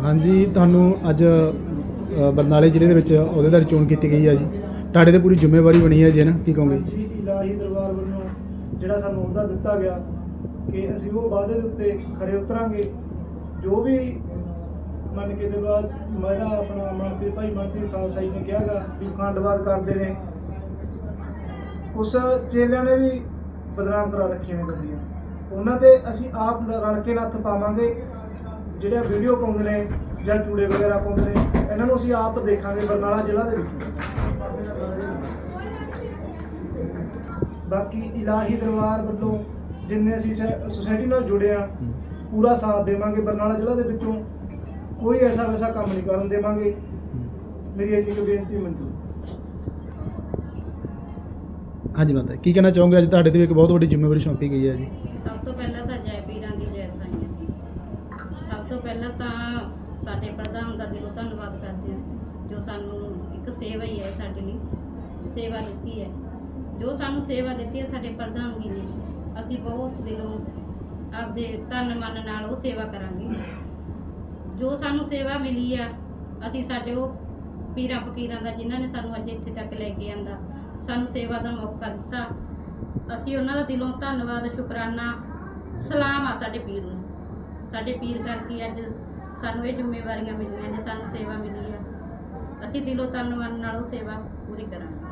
ਹਾਂਜੀ ਤੁਹਾਨੂੰ ਅੱਜ ਅ, ਬਰਨਾਲੇ ਜ਼ਿਲ੍ਹੇ ਦੇ ਵਿੱਚ ਅਹੁਦੇਦਾਰੀ ਚੋਣ ਕੀਤੀ ਗਈ ਹੈ ਜੀ। ਤੁਹਾਡੇ ਤੇ ਪੂਰੀ ਜ਼ਿੰਮੇਵਾਰੀ ਬਣੀ ਹੈ ਜੀ ਹੈ ਨਾ? ਕੀ ਕਹੋਗੇ? ਜੀ ਇਲਾਹੀ ਦਰਬਾਰ ਵੱਲੋਂ ਜਿਹੜਾ ਸਾਨੂੰ ਅਹੁਦਾ ਦਿੱਤਾ ਗਿਆ ਕਿ ਅਸੀਂ ਉਹ ਵਾਅਦੇ ਦੇ ਉੱਤੇ ਖਰੇ ਉਤਰਾਂਗੇ। ਜੋ ਵੀ ਮੰਨ ਕੇ ਚਲੋ ਅੱਜ ਮੇਰਾ ਆਪਣਾ ਮਨਪ੍ਰੀਤ ਭਾਈ ਮਨਪ੍ਰੀਤ ਖਾਲਸਾ ਜੀ ਨੇ ਕਿਹਾਗਾ ਵੀ ਖੰਡਵਾਦ ਕਰਦੇ ਨੇ। ਉਸ ਚੇਲਿਆਂ ਨੇ ਵੀ ਬਦਨਾਮ ਕਰਾ ਰੱਖੀਆਂ ਨੇ ਗੱਦੀਆਂ ਉਹਨਾਂ ਤੇ ਅਸੀਂ ਆਪ ਨ- ਰਲ ਕੇ ਨੱਥ ਪਾਵਾਂਗੇ। ਜਿਹੜੇ ਵੀਡੀਓ ਪਾਉਂਦੇ ਨੇ ਜਾਂ ਚੂੜੇ ਵਗੈਰਾ ਪਾਉਂਦੇ ਨੇ, ਇਹਨਾਂ ਨੂੰ ਅਸੀਂ ਆਪ ਦੇਖਾਂਗੇ ਬਰਨਾਲਾ ਜ਼ਿਲ੍ਹਾ ਦੇ ਵਿੱਚ। ਬਾਕੀ ਇਲਾਹੀ ਦਰਬਾਰ ਵੱਲੋਂ ਜਿੰਨੇ ਅਸੀਂ ਸੁਸਾਇਟੀ ਨਾਲ ਜੁੜੇ ਆ ਪੂਰਾ ਸਾਥ ਦੇਵਾਂਗੇ ਬਰਨਾਲਾ ਜ਼ਿਲ੍ਹਾ ਦੇ ਵਿੱਚੋਂ। ਕੋਈ ਐਸਾ ਵੈਸਾ ਕੰਮ ਨਹੀਂ ਕਰਨ ਦੇਵਾਂਗੇ। ਮੇਰੀ ਇੰਨੀ ਕੁ ਬੇਨਤੀ ਮਨਜ਼ੂਰ ਹਾਂਜੀ ਮਾਤਾ ਕੀ ਕਹਿਣਾ ਚਾਹੋਗੇ? ਅੱਜ ਤੁਹਾਡੇ ਤੇ ਇੱਕ ਬਹੁਤ ਵੱਡੀ ਜ਼ਿੰਮੇਵਾਰੀ ਸੌਂਪੀ ਗਈ ਹੈ ਜੀ ਸਭ ਤੋਂ ਪਹਿਲਾਂ ਤਾਂ ਜੈ ਪੀਰਾਂ ਦੀ ਜੈ ਸਾਈਆਂ ਦੀ ਸਭ ਤੋਂ ਪਹਿਲਾਂ ਤਾਂ ਸਾਡੇ ਪ੍ਰਧਾਨ ਦਾ ਦਿਲੋਂ ਧੰਨਵਾਦ ਕਰਦੇ ਹਾਂ ਅਸੀਂ, ਜੋ ਸਾਨੂੰ ਇੱਕ ਸੇਵਾ ਹੀ ਹੈ ਸਾਡੇ ਲਈ ਸੇਵਾ ਦਿੱਤੀ ਹੈ ਜੋ ਸਾਨੂੰ ਸੇਵਾ ਦਿੱਤੀ ਹੈ, ਸਾਡੇ ਪ੍ਰਧਾਨ ਜੀ ਨੇ। ਅਸੀਂ ਬਹੁਤ ਦਿਲੋਂ ਆਪਦੇ ਤਨ ਮਨ ਨਾਲ ਉਹ ਸੇਵਾ ਕਰਾਂਗੇ। ਜੋ ਸਾਨੂੰ ਸੇਵਾ ਮਿਲੀ ਆ, ਅਸੀਂ ਸਾਡੇ ਉਹ ਪੀਰਾਂ ਫਕੀਰਾਂ ਦਾ, ਜਿਨ੍ਹਾਂ ਨੇ ਸਾਨੂੰ ਅੱਜ ਇੱਥੇ ਤੱਕ ਲੈ ਕੇ ਆਂਦਾ, ਸਾਨੂੰ ਸੇਵਾ ਦਾ ਮੌਕਾ ਦਿੱਤਾ। ਅਸੀਂ ਉਹਨਾਂ ਦਾ ਦਿਲੋਂ ਧੰਨਵਾਦ, ਸ਼ੁਕਰਾਨਾ, ਸਲਾਮ ਆ ਸਾਡੇ ਪੀਰ ਨੂੰ। ਸਾਡੇ ਪੀਰ ਕਰਕੇ ਅੱਜ ਸਾਨੂੰ ਇਹ ਜ਼ਿੰਮੇਵਾਰੀਆਂ ਮਿਲੀਆਂ ਨੇ, ਸਾਨੂੰ ਸੇਵਾ ਮਿਲੀ ਆ। ਅਸੀਂ ਦਿਲੋਂ ਧੰਨਵਾਦ ਨਾਲ ਉਹ ਸੇਵਾ ਪੂਰੀ ਕਰਾਂਗੇ।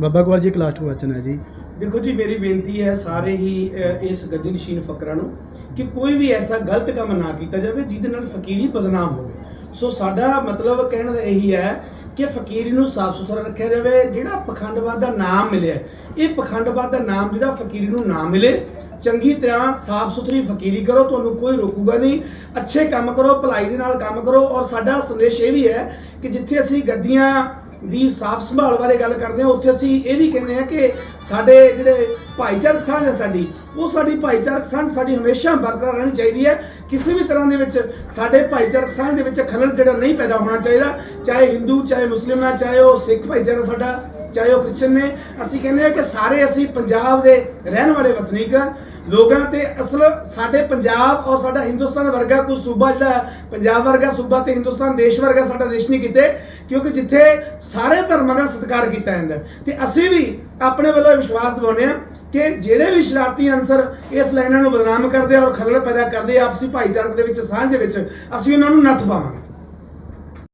ਬਾਬਾ ਕਵਾਲ ਜੀ ਇੱਕ ਲਾਸਟ ਕੁਐਸਚਨ ਹੈ ਜੀ। ਦੇਖੋ ਜੀ ਮੇਰੀ ਬੇਨਤੀ ਹੈ ਸਾਰੇ ਹੀ ਅ, ਇਸ ਗੱਦੀ ਨਸ਼ੀਨ ਫਕਰਾਂ ਨੂੰ ਕਿ ਕੋਈ ਵੀ ਐਸਾ ਗਲਤ ਕੰਮ ਨਾ ਕੀਤਾ ਜਾਵੇ ਜਿਹਦੇ ਨਾਲ ਫਕੀਰੀ ਬਦਨਾਮ ਹੋਵੇ। ਸੋ ਸਾਡਾ ਮਤਲਬ ਕਹਿਣ ਦਾ ਇਹੀ ਹੈ ਕਿ ਫਕੀਰੀ ਨੂੰ ਸਾਫ਼ ਸੁਥਰਾ ਰੱਖਿਆ ਜਾਵੇ ਜਿਹੜਾ ਪਖੰਡਵਾਦ ਦਾ ਨਾਮ ਮਿਲਿਆ ਇਹ ਪਖੰਡਵਾਦ ਦਾ ਨਾਮ ਜਿਹੜਾ ਫਕੀਰੀ ਨੂੰ ਨਾ ਮਿਲੇ ਚੰਗੀ ਤਰ੍ਹਾਂ ਸਾਫ਼ ਸੁਥਰੀ ਫਕੀਰੀ ਕਰੋ ਤੁਹਾਨੂੰ ਕੋਈ ਰੋਕੂਗਾ ਨਹੀਂ। ਅੱਛੇ ਕੰਮ ਕਰੋ ਭਲਾਈ ਦੇ ਨਾਲ ਕੰਮ ਕਰੋ। ਔਰ ਸਾਡਾ ਸੰਦੇਸ਼ ਇਹ ਵੀ ਹੈ ਕਿ ਜਿੱਥੇ ਅਸੀਂ ਗੱਦੀਆਂ ਦੀ ਸਾਫ਼ ਸੰਭਾਲ ਬਾਰੇ ਗੱਲ ਕਰਦੇ ਹਾਂ, ਉੱਥੇ ਅਸੀਂ ਇਹ ਵੀ ਕਹਿੰਦੇ ਹਾਂ ਕਿ ਸਾਡੇ ਜਿਹੜੇ ਭਾਈਚਾਰਕ ਸਾਂਝ ਹੈ ਸਾਡੀ, ਉਹ ਸਾਡੀ ਭਾਈਚਾਰਕ ਸਾਂਝ ਸਾਡੀ ਹਮੇਸ਼ਾ ਬਰਕਰਾਰ ਰਹਿਣੀ ਚਾਹੀਦੀ ਹੈ। ਕਿਸੇ ਵੀ ਤਰ੍ਹਾਂ ਦੇ ਵਿੱਚ ਸਾਡੇ ਭਾਈਚਾਰਕ ਸਾਂਝ ਦੇ ਵਿੱਚ ਖਲਲ ਜਿਹੜਾ ਨਹੀਂ ਪੈਦਾ ਹੋਣਾ ਚਾਹੀਦਾ, ਚਾਹੇ ਹਿੰਦੂ ਚਾਹੇ ਮੁਸਲਿਮ ਹੈ, ਚਾਹੇ ਉਹ ਸਿੱਖ ਭਾਈਚਾਰਾ ਸਾਡਾ, ਚਾਹੇ ਉਹ ਕ੍ਰਿਸਚਨ ਨੇ, ਅਸੀਂ ਕਹਿੰਦੇ ਹਾਂ ਕਿ ਸਾਰੇ ਅਸੀਂ ਪੰਜਾਬ ਦੇ ਰਹਿਣ ਵਾਲੇ ਵਸਨੀਕ ਹਾਂ। ਲੋਕਾਂ ਤੇ ਅਸਲ ਸਾਡੇ ਪੰਜਾਬ ਔਰ ਸਾਡਾ ਹਿੰਦੁਸਤਾਨ ਵਰਗਾ ਕੋਈ ਸੂਬਾ ਜਿਹੜਾ ਪੰਜਾਬ ਵਰਗਾ ਸੂਬਾ ਤੇ ਹਿੰਦੁਸਤਾਨ ਦੇਸ਼ ਵਰਗਾ ਸਾਡਾ ਦੇਸ਼ ਨਹੀਂ ਕਿਤੇ, ਕਿਉਂਕਿ ਜਿੱਥੇ ਸਾਰੇ ਧਰਮਾਂ ਦਾ ਸਤਿਕਾਰ ਕੀਤਾ ਜਾਂਦਾ ਹੈ। ਤੇ ਅਸੀਂ ਵੀ ਆਪਣੇ ਵੱਲੋਂ ਵਿਸ਼ਵਾਸ ਦਿਵਾਉਂਦੇ ਹਾਂ ਕਿ ਜਿਹੜੇ ਵੀ ਸ਼ਰਾਰਤੀ ਅਨਸਰ ਇਸ ਲਾਈਨਾਂ ਨੂੰ ਬਦਨਾਮ ਕਰਦੇ ਆ ਔਰ ਖਲਲ ਪੈਦਾ ਕਰਦੇ ਆ ਆਪਸੀ ਭਾਈਚਾਰਕ ਦੇ ਵਿੱਚ, ਸਾਂਝ ਦੇ ਵਿੱਚ, ਅਸੀਂ ਉਹਨਾਂ ਨੂੰ ਨੱਥ ਪਾਵਾਂਗੇ